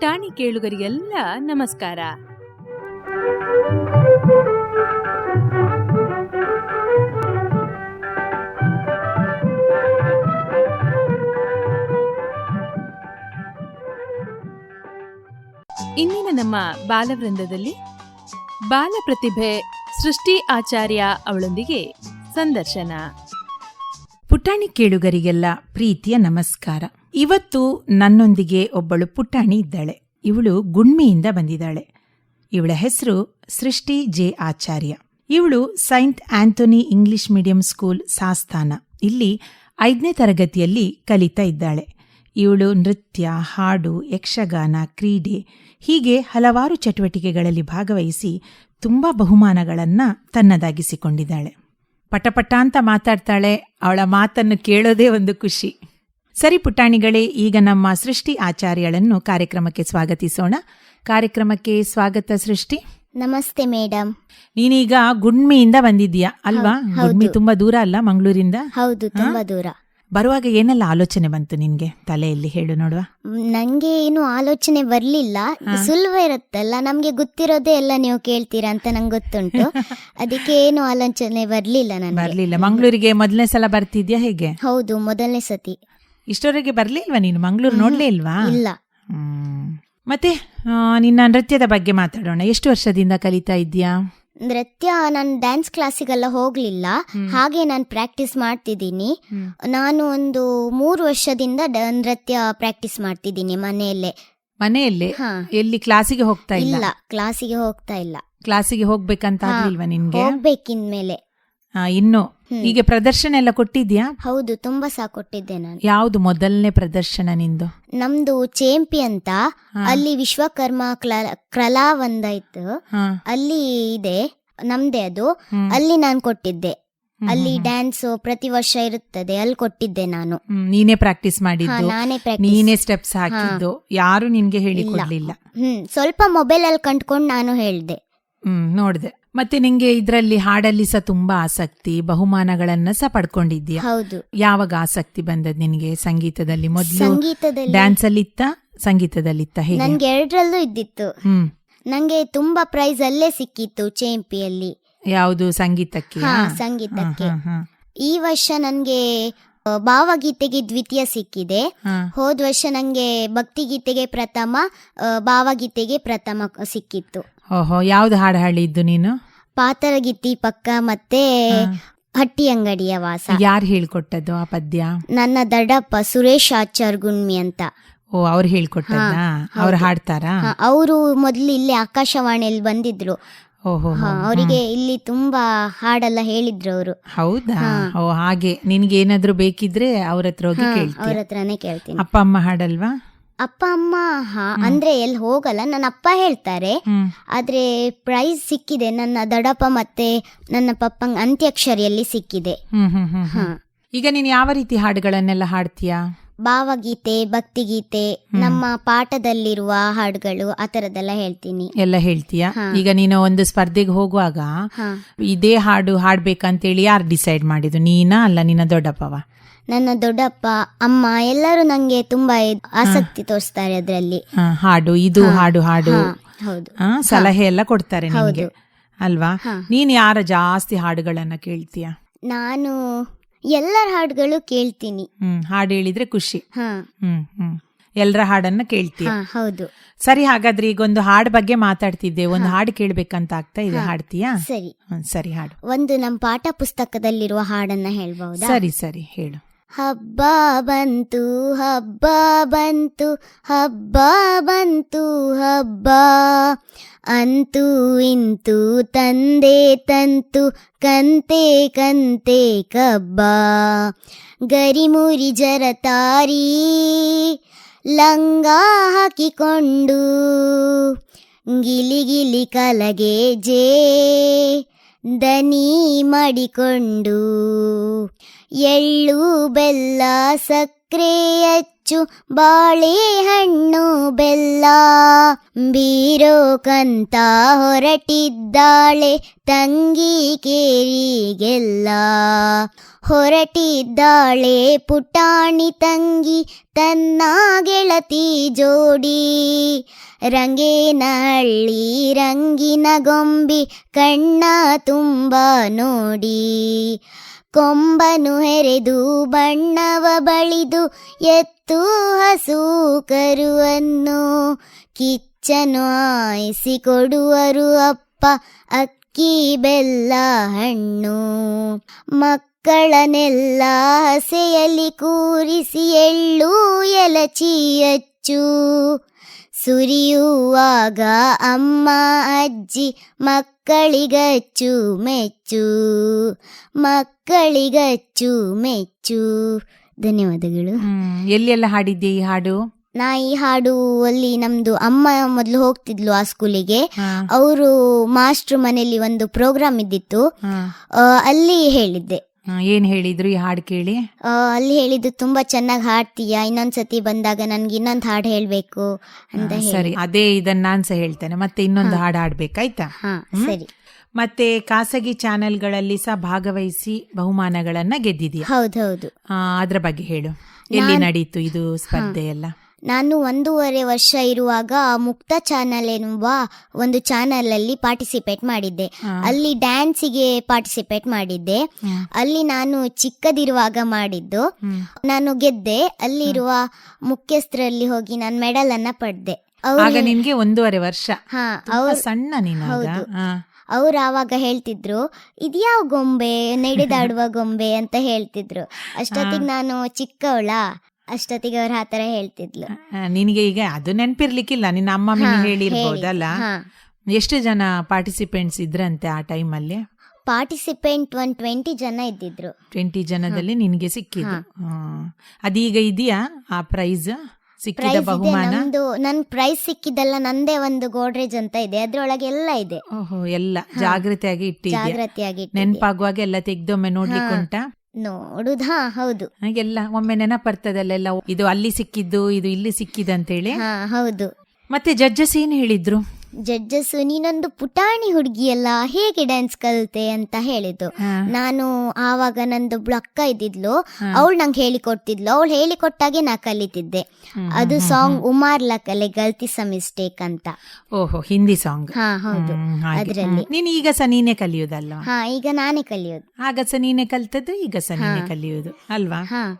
ಪುಟಾಣಿ ಕೇಳುಗರಿಗೆಲ್ಲ ನಮಸ್ಕಾರ. ಇಂದಿನ ನಮ್ಮ ಬಾಲವೃಂದದಲ್ಲಿ ಬಾಲ ಪ್ರತಿಭೆ ಸೃಷ್ಟಿ ಆಚಾರ್ಯ ಅವಳೊಂದಿಗೆ ಸಂದರ್ಶನ. ಪುಟಾಣಿ ಕೇಳುಗರಿಗೆಲ್ಲ ಪ್ರೀತಿಯ ನಮಸ್ಕಾರ. ಇವತ್ತು ನನ್ನೊಂದಿಗೆ ಒಬ್ಬಳು ಪುಟಾಣಿ ಇದ್ದಾಳೆ. ಇವಳು ಗುಣ್ಮಿಯಿಂದ ಬಂದಿದ್ದಾಳೆ. ಇವಳ ಹೆಸರು ಸೃಷ್ಟಿ ಜೆ ಆಚಾರ್ಯ. ಇವಳು Saint Anthony English medium school Saastana ಇಲ್ಲಿ ಐದನೇ ತರಗತಿಯಲ್ಲಿ ಕಲಿತಾ ಇದ್ದಾಳೆ. ಇವಳು ನೃತ್ಯ, ಹಾಡು, ಯಕ್ಷಗಾನ, ಕ್ರೀಡೆ, ಹೀಗೆ ಹಲವಾರು ಚಟುವಟಿಕೆಗಳಲ್ಲಿ ಭಾಗವಹಿಸಿ ತುಂಬಾ ಬಹುಮಾನಗಳನ್ನ ತನ್ನದಾಗಿಸಿಕೊಂಡಿದ್ದಾಳೆ. ಪಟಪಟ ಅಂತ ಮಾತಾಡ್ತಾಳೆ. ಅವಳ ಮಾತನ್ನು ಕೇಳೋದೇ ಒಂದು ಖುಷಿ. ಸರಿ ಪುಟಾಣಿಗಳೇ ಈಗ ನಮ್ಮ ಸೃಷ್ಟಿ ಆಚಾರ್ಯಳನ್ನು ಕಾರ್ಯಕ್ರಮಕ್ಕೆ ಸ್ವಾಗತಿಸೋಣ. ಕಾರ್ಯಕ್ರಮಕ್ಕೆ ಸ್ವಾಗತ ಸೃಷ್ಟಿ. ನಮಸ್ತೆ ಮೇಡಮ್ ನೀನೀಗ ಗುಡ್ಮಿಯಿಂದ ಬಂದಿದ್ಯಾ ಅಲ್ವಾ. ಗುಡ್ಮಿ ತುಂಬಾ ದೂರ ಅಲ್ಲ ಮಂಗಳೂರಿಂದ? ಹೌದು ತುಂಬಾ ದೂರ. ಬರುವಾಗ ಏನೆಲ್ಲ ಆಲೋಚನೆ ಬಂತು ನಿನ್ಗೆ? ತಲೆಯಲ್ಲಿ ಹೇಳು ನೋಡುವ. ನಂಗೆ ಏನು ಆಲೋಚನೆ ಬರ್ಲಿಲ್ಲ. ಸುಲಭ ಇರುತ್ತಲ್ಲ ನಮ್ಗೆ ಗೊತ್ತಿರೋದೇ ಎಲ್ಲ ನೀವು ಕೇಳ್ತೀರಾ ಅಂತ ನಂಗೆ ಗೊತ್ತುಂಟು. ಅದಕ್ಕೆ ಏನು ಆಲೋಚನೆ ಬರ್ಲಿಲ್ಲ ನಾನು ಬರ್ಲಿಲ್ಲ. ಮಂಗಳೂರಿಗೆ ಮೊದಲನೇ ಸಲ ಬರ್ತಿದ್ಯಾ ಹೇಗೆ? ಹೌದು ಮೊದಲನೇ ಸತಿ. ಇಷ್ಟವರೆಗೆ ಬರ್ಲಿಲ್ವಾ ನೀನು? ಮಂಗಳೂರು ನೋಡ್ಲೇ ಇಲ್ವಾ? ಇಲ್ಲ. ಹ್ಮ್. ಮತ್ತೆ ಆ, ನಿನ್ನ ನೃತ್ಯದ ಬಗ್ಗೆ ಮಾತಾಡೋಣ. ಎಷ್ಟು ವರ್ಷದಿಂದ ಕಲಿತಾ ಇದ್ಯಾ ನೃತ್ಯ ನಾನು ಡ್ಯಾನ್ಸ್ ಕ್ಲಾಸಿಗೆಲ್ಲ ಹೋಗ್ಲಿಲ್ಲ. ಹಾಗೆ ನಾನು ಪ್ರಾಕ್ಟೀಸ್ ಮಾಡ್ತಿದ್ದೀನಿ. ನಾನು ಒಂದು ಮೂರು ವರ್ಷದಿಂದ ಡ- ನೃತ್ಯ ಪ್ರಾಕ್ಟೀಸ್ ಮಾಡ್ತಿದ್ದೀನಿ ಮನೆಯಲ್ಲೇ. ಮನೆಯಲ್ಲೇ? ಹಾ. ಎಲ್ಲಿ ಕ್ಲಾಸಿಗೆ ಹೋಗ್ತಾ ಇಲ್ಲ? ಇಲ್ಲ ಕ್ಲಾಸಿಗೆ ಹೋಗ್ತಾ ಇಲ್ಲ. ಕ್ಲಾಸಿಗೆ ಹೋಗ್ಬೇಕಂತ. ಆಗ್ಲಿಲ್ವಾ ನಿನ್ಗೆ? ಹೋಗ್ಬೇಕಿನ್ಮೇಲೆ. ಆ, ಇನ್ನು. ಹೀಗೆ ಪ್ರದರ್ಶನ ಎಲ್ಲ ಕೊಟ್ಟಿದ್ಯಾ? ಹೌದು ತುಂಬಾ ಸಹ ಕೊಟ್ಟಿದ್ದೆ ನಾನು. ಯಾವ್ದು ಮೊದಲನೇ ಪ್ರದರ್ಶನ ನಿಂದು? ನಮ್ದು ಚೇಂಪಿ ಅಂತ ಅಲ್ಲಿ ವಿಶ್ವಕರ್ಮ ಕ್ರಲಾ ಕಲಾ ಒಂದಾಯ್ತು. ಅಲ್ಲಿ ಇದೆ ನಮ್ದೇ ಅದು. ಅಲ್ಲಿ ನಾನು ಕೊಟ್ಟಿದ್ದೆ. ಅಲ್ಲಿ ಡ್ಯಾನ್ಸ್ ಪ್ರತಿ ವರ್ಷ ಇರುತ್ತದೆ ಅಲ್ಲಿ ಕೊಟ್ಟಿದ್ದೆ ನಾನು. ನೀನೇ ಪ್ರಾಕ್ಟೀಸ್ ಮಾಡಿದ್ದು. ನಾನೇ ಸ್ಟೆಪ್ಸ್ ಹಾಕಿದ್ದು. ಯಾರು ನಿನ್ಗೆ ಹೇಳಿಕೊಡ್ಲಿಲ್ಲ. ಹ್ಮ್ ಸ್ವಲ್ಪ ಮೊಬೈಲ್ ಅಲ್ಲಿ ಕಂಡ್ಕೊಂಡು ನಾನು ಹೇಳ್ದೆ. ಹ್ಮ್ ನೋಡ್ದೆ. ಮತ್ತೆ ನಿಂಗೆ ಇದ್ರಲ್ಲಿ ಹಾಡಲ್ಲಿ ಸಹ ತುಂಬಾ ಆಸಕ್ತಿ ಬಹುಮಾನಗಳನ್ನ ಸಹ ಪಡ್ಕೊಂಡಿದ್ಯಾ ಹೌದು. ಯಾವಾಗ ಆಸಕ್ತಿ ಬಂದದ್ ನಿನಗೆ ಸಂಗೀತದಲ್ಲಿ? ಮೊದಲು ಸಂಗೀತದಲ್ಲಿ. ಡ್ಯಾನ್ಸ್ ಅಲ್ಲಿ ಇತ್ತ ಸಂಗೀತದಲ್ಲಿತ್ತ ಹೇಗೆ? ನನ್ಗೆ ಎರಡರಲ್ಲೂ ಇದ್ದಿತ್ತು. ಹ್ಮ್. ನಂಗೆ ತುಂಬಾ ಪ್ರೈಸ್ ಅಲ್ಲೇ ಸಿಕ್ಕಿತ್ತು ಚೇಂಪಿಯಲ್ಲಿ ಯಾವುದು ಸಂಗೀತಕ್ಕೆ? ಹಾ? ಸಂಗೀತಕ್ಕೆ. ಈ ವರ್ಷ ನನ್ಗೆ ಭಾವಗೀತೆಗೆ ದ್ವಿತೀಯ ಸಿಕ್ಕಿದೆ. ಹೋದ ವರ್ಷ ನಂಗೆ ಭಕ್ತಿಗೀತೆಗೆ ಪ್ರಥಮ ಆ, ಭಾವಗೀತೆಗೆ ಪ್ರಥಮ ಸಿಕ್ಕಿತ್ತು. ಓಹೋ ಯಾವ್ದು ಹಾಡು ಹಾಡಿದ್ದು ನೀನು? ಪಾತರಗಿತ್ತಿ ಪಕ್ಕ ಮತ್ತೆ ಹಟ್ಟಿ ಅಂಗಡಿಯ ವಾಸ. ಯಾರು ಹೇಳ್ಕೊಟ್ಟದ್ದು ಆ ಪದ್ಯ? ನನ್ನ ದಡಪ್ಪ ಸುರೇಶ್ ಆಚಾರ್ ಗುಣ್ಮಿ ಅಂತ. ಓ ಅವ್ರು ಹೇಳ್ಕೊಟ್ಟ ಅವ್ರು ಹಾಡ್ತಾರ? ಅವರು ಮೊದ್ಲು ಇಲ್ಲಿ ಆಕಾಶವಾಣಿಯಲ್ಲಿ ಬಂದಿದ್ರು. ಅವರಿಗೆ ಇಲ್ಲಿ ತುಂಬಾ ಹಾಡೆಲ್ಲ ಹೇಳಿದ್ರು ಅವರು. ಹೌದಾ? ಓ ಹಾಗೆ. ನಿನ್ಗೆ ಏನಾದ್ರು ಬೇಕಿದ್ರೆ ಅವ್ರ ಹತ್ರ ಹೋಗಿ ಅವ್ರ ಹತ್ರನೇ ಕೇಳ್ತೀನಿ. ಅಪ್ಪ ಅಮ್ಮ ಹಾಡಲ್ವಾ? ಅಪ್ಪ ಅಮ್ಮ ಹಾ ಅಂದ್ರೆ ಎಲ್ಲಿ ಹೋಗಲ್ಲ. ನನ್ನ ಅಪ್ಪ ಹೇಳ್ತಾರೆ. ಆದ್ರೆ ಪ್ರೈಸ್ ಸಿಕ್ಕಿದೆ. ನನ್ನ ದಡಪ್ಪ ಮತ್ತೆ ನನ್ನ ಪಪ್ಪಂಗ್ ಅಂತ್ಯಕ್ಷರಿಯಲ್ಲಿ ಸಿಕ್ಕಿದೆ. ಈಗ ನೀನ್ ಯಾವ ರೀತಿ ಹಾಡುಗಳನ್ನೆಲ್ಲ ಹಾಡ್ತೀಯಾ? ಭಾವಗೀತೆ ಭಕ್ತಿಗೀತೆ ನಮ್ಮ ಪಾಠದಲ್ಲಿರುವ ಹಾಡುಗಳು ಆ ತರದೆಲ್ಲ ಹೇಳ್ತೀನಿ. ಎಲ್ಲ ಹೇಳ್ತೀಯಾ? ಈಗ ನೀನು ಒಂದು ಸ್ಪರ್ಧೆಗೆ ಹೋಗುವಾಗ ಇದೇ ಹಾಡು ಹಾಡ್ಬೇಕಂತೇಳಿ ಯಾರು ಡಿಸೈಡ್ ಮಾಡಿದ್ರು ನೀನಾ ಅಲ್ಲ ನಿನ್ನ ದೊಡ್ಡಪ್ಪವ? ನನ್ನ ದೊಡ್ಡಪ್ಪ ಅಮ್ಮ ಎಲ್ಲರೂ ನಂಗೆ ತುಂಬಾ ಆಸಕ್ತಿ ತೋರಿಸ್ತಾರೆ ಅದರಲ್ಲಿ. ಹಾಡು ಇದು ಹಾಡು ಹಾಡು. ಸಲಹೆ ಎಲ್ಲ ಕೊಡ್ತಾರೆ ಹೌದು. ಅಲ್ವಾ. ನೀನ್ ಯಾರ ಜಾಸ್ತಿ ಹಾಡುಗಳನ್ನ ಕೇಳ್ತೀಯ? ನಾನು ಎಲ್ಲರ ಹಾಡುಗಳು ಕೇಳ್ತೀನಿ. ಹ್ಮ್ ಹಾಡು ಹೇಳಿದ್ರೆ ಖುಷಿ. ಹಾ. ಹ್ಮ್ ಹ್ಮ್. ಎಲ್ಲರ ಹಾಡನ್ನ ಕೇಳ್ತೀಯ? ಹಾ ಹೌದು. ಸರಿ ಹಾಗಾದ್ರೆ ಈಗ ಒಂದು ಹಾಡು ಬಗ್ಗೆ ಮಾತಾಡ್ತಿದ್ದೆ. ಒಂದು ಹಾಡು ಕೇಳ್ಬೇಕಂತ ಆಗ್ತಾ ಇದೆ ಹಾಡ್ತೀಯಾ? ಸರಿ. ಹ್ಮ್, ಸರಿ ಹಾಡು. ಒಂದು ನಮ್ಮ ಪಾಠ ಪುಸ್ತಕದಲ್ಲಿರುವ ಹಾಡನ್ನ ಹೇಳ್ಬಹುದಾ? ಸರಿ ಸರಿ ಹೇಳು. ಹಬ್ಬ ಬಂತು ಹಬ್ಬ ಬಂತು ಹಬ್ಬ ಬಂತು, ಹಬ್ಬ. ಅಂತೂ ಇಂತು ತಂದೆ ತಂತು, ಕಂತೆ ಕಂತೆ ಕಬ್ಬ. ಗರಿಮುರಿ ಜರತಾರಿ, ಲಂಗ ಹಾಕಿಕೊಂಡು, ಗಿಲಿ ಗಿಲಿ ಕಲಗೆ ಜೇ ದನಿ ಮಾಡಿಕೊಂಡು. ಎಳ್ಳು, ಬೆಲ್ಲ ಸಕ್ಕರೆ ಅಚ್ಚು ಬಾಳೆಹಣ್ಣು ಬೆಲ್ಲ. ಬೀರೋಕಂತ ಹೊರಟಿದ್ದಾಳೆ, ತಂಗಿ ಕೇರಿಗೆಲ್ಲ. ಹೊರಟಿದ್ದಾಳೆ ಪುಟಾಣಿ ತಂಗಿ, ತನ್ನ ಗೆಳತಿ ಜೋಡಿ. ರಂಗೇನಳ್ಳಿ ರಂಗಿನ ಗೊಂಬಿ, ಕಣ್ಣ ತುಂಬ ನೋಡಿ. ಕೊಂಬನು ಹೆರೆದು ಬಣ್ಣವ ಬಳಿದು ಎತ್ತು ಹಸು ಕರುವನ್ನು. ಕಿಚ್ಚನು ಆಯಿಸಿ ಕೊಡುವರು ಅಪ್ಪ ಅಕ್ಕಿ ಬೆಲ್ಲ ಹಣ್ಣು. ಮಕ್ಕಳನೆಲ್ಲ ಹಸೆಯಲ್ಲಿ ಕೂರಿಸಿ ಎಳ್ಳು ಎಲಚಿ ಅಚ್ಚು ಸುರಿಯುವಾಗ ಅಮ್ಮ ಅಜ್ಜಿ ಮಕ್ಕಳಿಗಚ್ಚು ಮೆಚ್ಚು ಮಕ್ಕಳಿಗಚ್ಚು ಮೆಚ್ಚು ಧನ್ಯವಾದಗಳು. ಎಲ್ಲಿ ಎಲ್ಲೆಲ್ಲ ಹಾಡಿದ್ದೆ ಈ ಹಾಡು? ನಾ ಈ ಹಾಡು ಅಲ್ಲಿ ನಮ್ದು ಅಮ್ಮ ಮೊದಲು ಹೋಗ್ತಿದ್ಲು ಆ ಸ್ಕೂಲಿಗೆ. ಅವರು ಮಾಸ್ಟ್ರು ಮನೆಯಲ್ಲಿ ಒಂದು ಪ್ರೋಗ್ರಾಮ್ ಇದ್ದಿತ್ತು. ಅಲ್ಲಿ ಹೇಳಿದ್ದೆ. ಏನ್ ಹೇಳಿದ್ರು ಈ ಹಾಡು ಕೇಳಿ? ಆ, ಅಲ್ಲಿ ಹೇಳಿದ್ದು ತುಂಬಾ ಚೆನ್ನಾಗಿ ಹಾಡ್ತೀಯ? ಇನ್ನೊಂದ್ಸತಿ ಬಂದಾಗ ನನ್ಗೆ ಇನ್ನೊಂದು ಹಾಡು ಹೇಳ್ಬೇಕು ಅಂತ ಹಾ, ಹೇಳಿ. ಸರಿ ಅದೇ ಇದನ್ನ ನಾನ್ಸ ಸಹ ಹೇಳ್ತೇನೆ. ಮತ್ತೆ ಇನ್ನೊಂದು. ಹಾಡು ಹಾಡ್ಬೇಕಾಯ್ತಾ ಹಾ ಹ್ಮ್? ಸರಿ. ಮತ್ತೆ ಖಾಸಗಿ ಚಾನೆಲ್ಗಳಲ್ಲಿ ಸಹ ಭಾಗವಹಿಸಿ ಬಹುಮಾನಗಳನ್ನ ಗೆದ್ದಿದೀಯ ಹೌದೌದು ಆ, ಅದ್ರ ಬಗ್ಗೆ ಹೇಳು. ಎಲ್ಲಿ ನಡೀತು ಇದು ಸ್ಪರ್ಧೆ ಎಲ್ಲ ನಾನು ಒಂದೂವರೆ ವರ್ಷ ಇರುವಾಗ ಮುಕ್ತ ಚಾನಲ್ ಎನ್ನುವ ಒಂದು ಚಾನಲ್ ಅಲ್ಲಿ ಪಾರ್ಟಿಸಿಪೇಟ್ ಮಾಡಿದ್ದೆ. ಅಲ್ಲಿ ಡ್ಯಾನ್ಸಿಗೆ ಪಾರ್ಟಿಸಿಪೇಟ್ ಮಾಡಿದ್ದೆ. ಅಲ್ಲಿ ನಾನು ಚಿಕ್ಕದಿರುವಾಗ ಮಾಡಿದ್ದು. ನಾನು ಗೆದ್ದೆ. ಅಲ್ಲಿರುವ ಮುಖ್ಯಸ್ಥರಲ್ಲಿ ಹೋಗಿ ನಾನು ಮೆಡಲ್ ಅನ್ನ ಪಡೆದೆ ಆಗ ನಿನ್ಗೆ ಒಂದೂವರೆ ವರ್ಷ. ಹಾ ಅವ್ರು ಸಣ್ಣ ನೀನು. ಹೌದು. ಅವ್ರು ಆವಾಗ ಹೇಳ್ತಿದ್ರು ಇದ್ಯಾವ ಗೊಂಬೆ ನಡೆದಾಡುವ ಗೊಂಬೆ ಅಂತ ಹೇಳ್ತಿದ್ರು. ಅಷ್ಟೊತ್ತಿಗೆ ನಾನು ಚಿಕ್ಕವಳ. ಅಷ್ಟೊತ್ತಿಗೆ ಅವ್ರ ಆ ಥರ ಹೇಳ್ತಿದ್ಲು. ನಿನಗೆ ಈಗ ಅದು ನೆನ್ಪಿರ್ಲಿಕ್ಕಿಲ್ಲ. ನಿನ್ನ ಅಮ್ಮ ಹೇಳಿರ್ಬೋದಲ್ಲ? ಎಷ್ಟು ಜನ ಪಾರ್ಟಿಸಿಪೆಂಟ್ಸ್ ಇದ್ರಂತೆ ಆ ಟೈಮ್ ಅಲ್ಲಿ? ಪಾರ್ಟಿಸಿಪೆಂಟ್ ಒಂದ್ ಟ್ವೆಂಟಿ ಜನ ಇದ್ದಿದ್ರು. ಟ್ವೆಂಟಿ ಜನದಲ್ಲಿ ನಿನಗೆ ಸಿಕ್ಕಿದ್ರು. ಅದೀಗ ಇದೆಯಾ ಆ ಪ್ರೈಸ್ ಸಿಕ್ಕಿದ ಬಹುಮಾನ? ನನ್ ಪ್ರೈಸ್ ಸಿಕ್ಕಿದ್ದಲ್ಲ ನಂದೇ ಒಂದು ಗೋಡ್ರೇಜ್ ಅಂತ ಇದೆ. ಅದ್ರೊಳಗೆ ಎಲ್ಲ ಇದೆ. ಓಹೋ ಎಲ್ಲ ಜಾಗೃತಿಯಾಗಿ ಇಟ್ಟಿ ಇಟ್ಟಿದ್ದೆ. ನೆನ್ಪಾಗುವಾಗ ಎಲ್ಲ ತೆಗ್ದೊಮ್ಮೆ ನೋಡ್ಲಿಕ್ಕೆ ಉಂಟಾ ನೋಡುದ್? ಹಾ ಹೌದು. ಹಾಗೆಲ್ಲ ಒಮ್ಮೆ ನೆನಪರ್ತದಲ್ಲೆಲ್ಲ ಇದು ಅಲ್ಲಿ ಸಿಕ್ಕಿದ್ದು ಇದು ಇಲ್ಲಿ ಸಿಕ್ಕಿದಂತೇಳಿ ಹಾ ಹೌದು. ಮತ್ತೆ ಜಡ್ಜಸ್ ಏನ್ ಹೇಳಿದ್ರು? ಜಡ್ಜಸ್ ನೀನೊಂದು ಪುಟಾಣಿ ಹುಡುಗಿಯಲ್ಲ ಹೇಗೆ ಡ್ಯಾನ್ಸ್ ಕಲಿತೆ ಅಂತ ಹೇಳಿದ್ದು. ನಾನು ಆವಾಗ ನಂದು ಅಕ್ಕ ಇದ್ದಿದ್ಲು. ಅವಳು ನಂಗೆ ಹೇಳಿಕೊಡ್ತಿದ್ಲು ಅವಳು ಹೇಳಿಕೊಟ್ಟಾಗೆ ನಾ ಕಲಿತಿದ್ದೆ. ಅದು ಸಾಂಗ್ ಉಮಾರ್ ಲಕಲೆ ಗಲ್ತಿ ಸ ಮಿಸ್ಟೇಕ್ ಅಂತ. ಓಹೋ ಹಿಂದಿ ಸಾಂಗ್ ಹಾ ಹೌದು. ಅದರಲ್ಲಿ. ನೀನ್ ಈಗ ಸಹ ನೀನೇ ಕಲಿಯೋದಲ್ವಾ? ಹಾ ಈಗ ನಾನೇ ಕಲಿಯೋದು. ಆಗ ಸಹ ನೀನೇ ಕಲ್ತದ್ದು ಈಗ ಸಹ ನೀನೇ ಕಲಿಯೋದು ಅಲ್ವಾ? ಹಾ.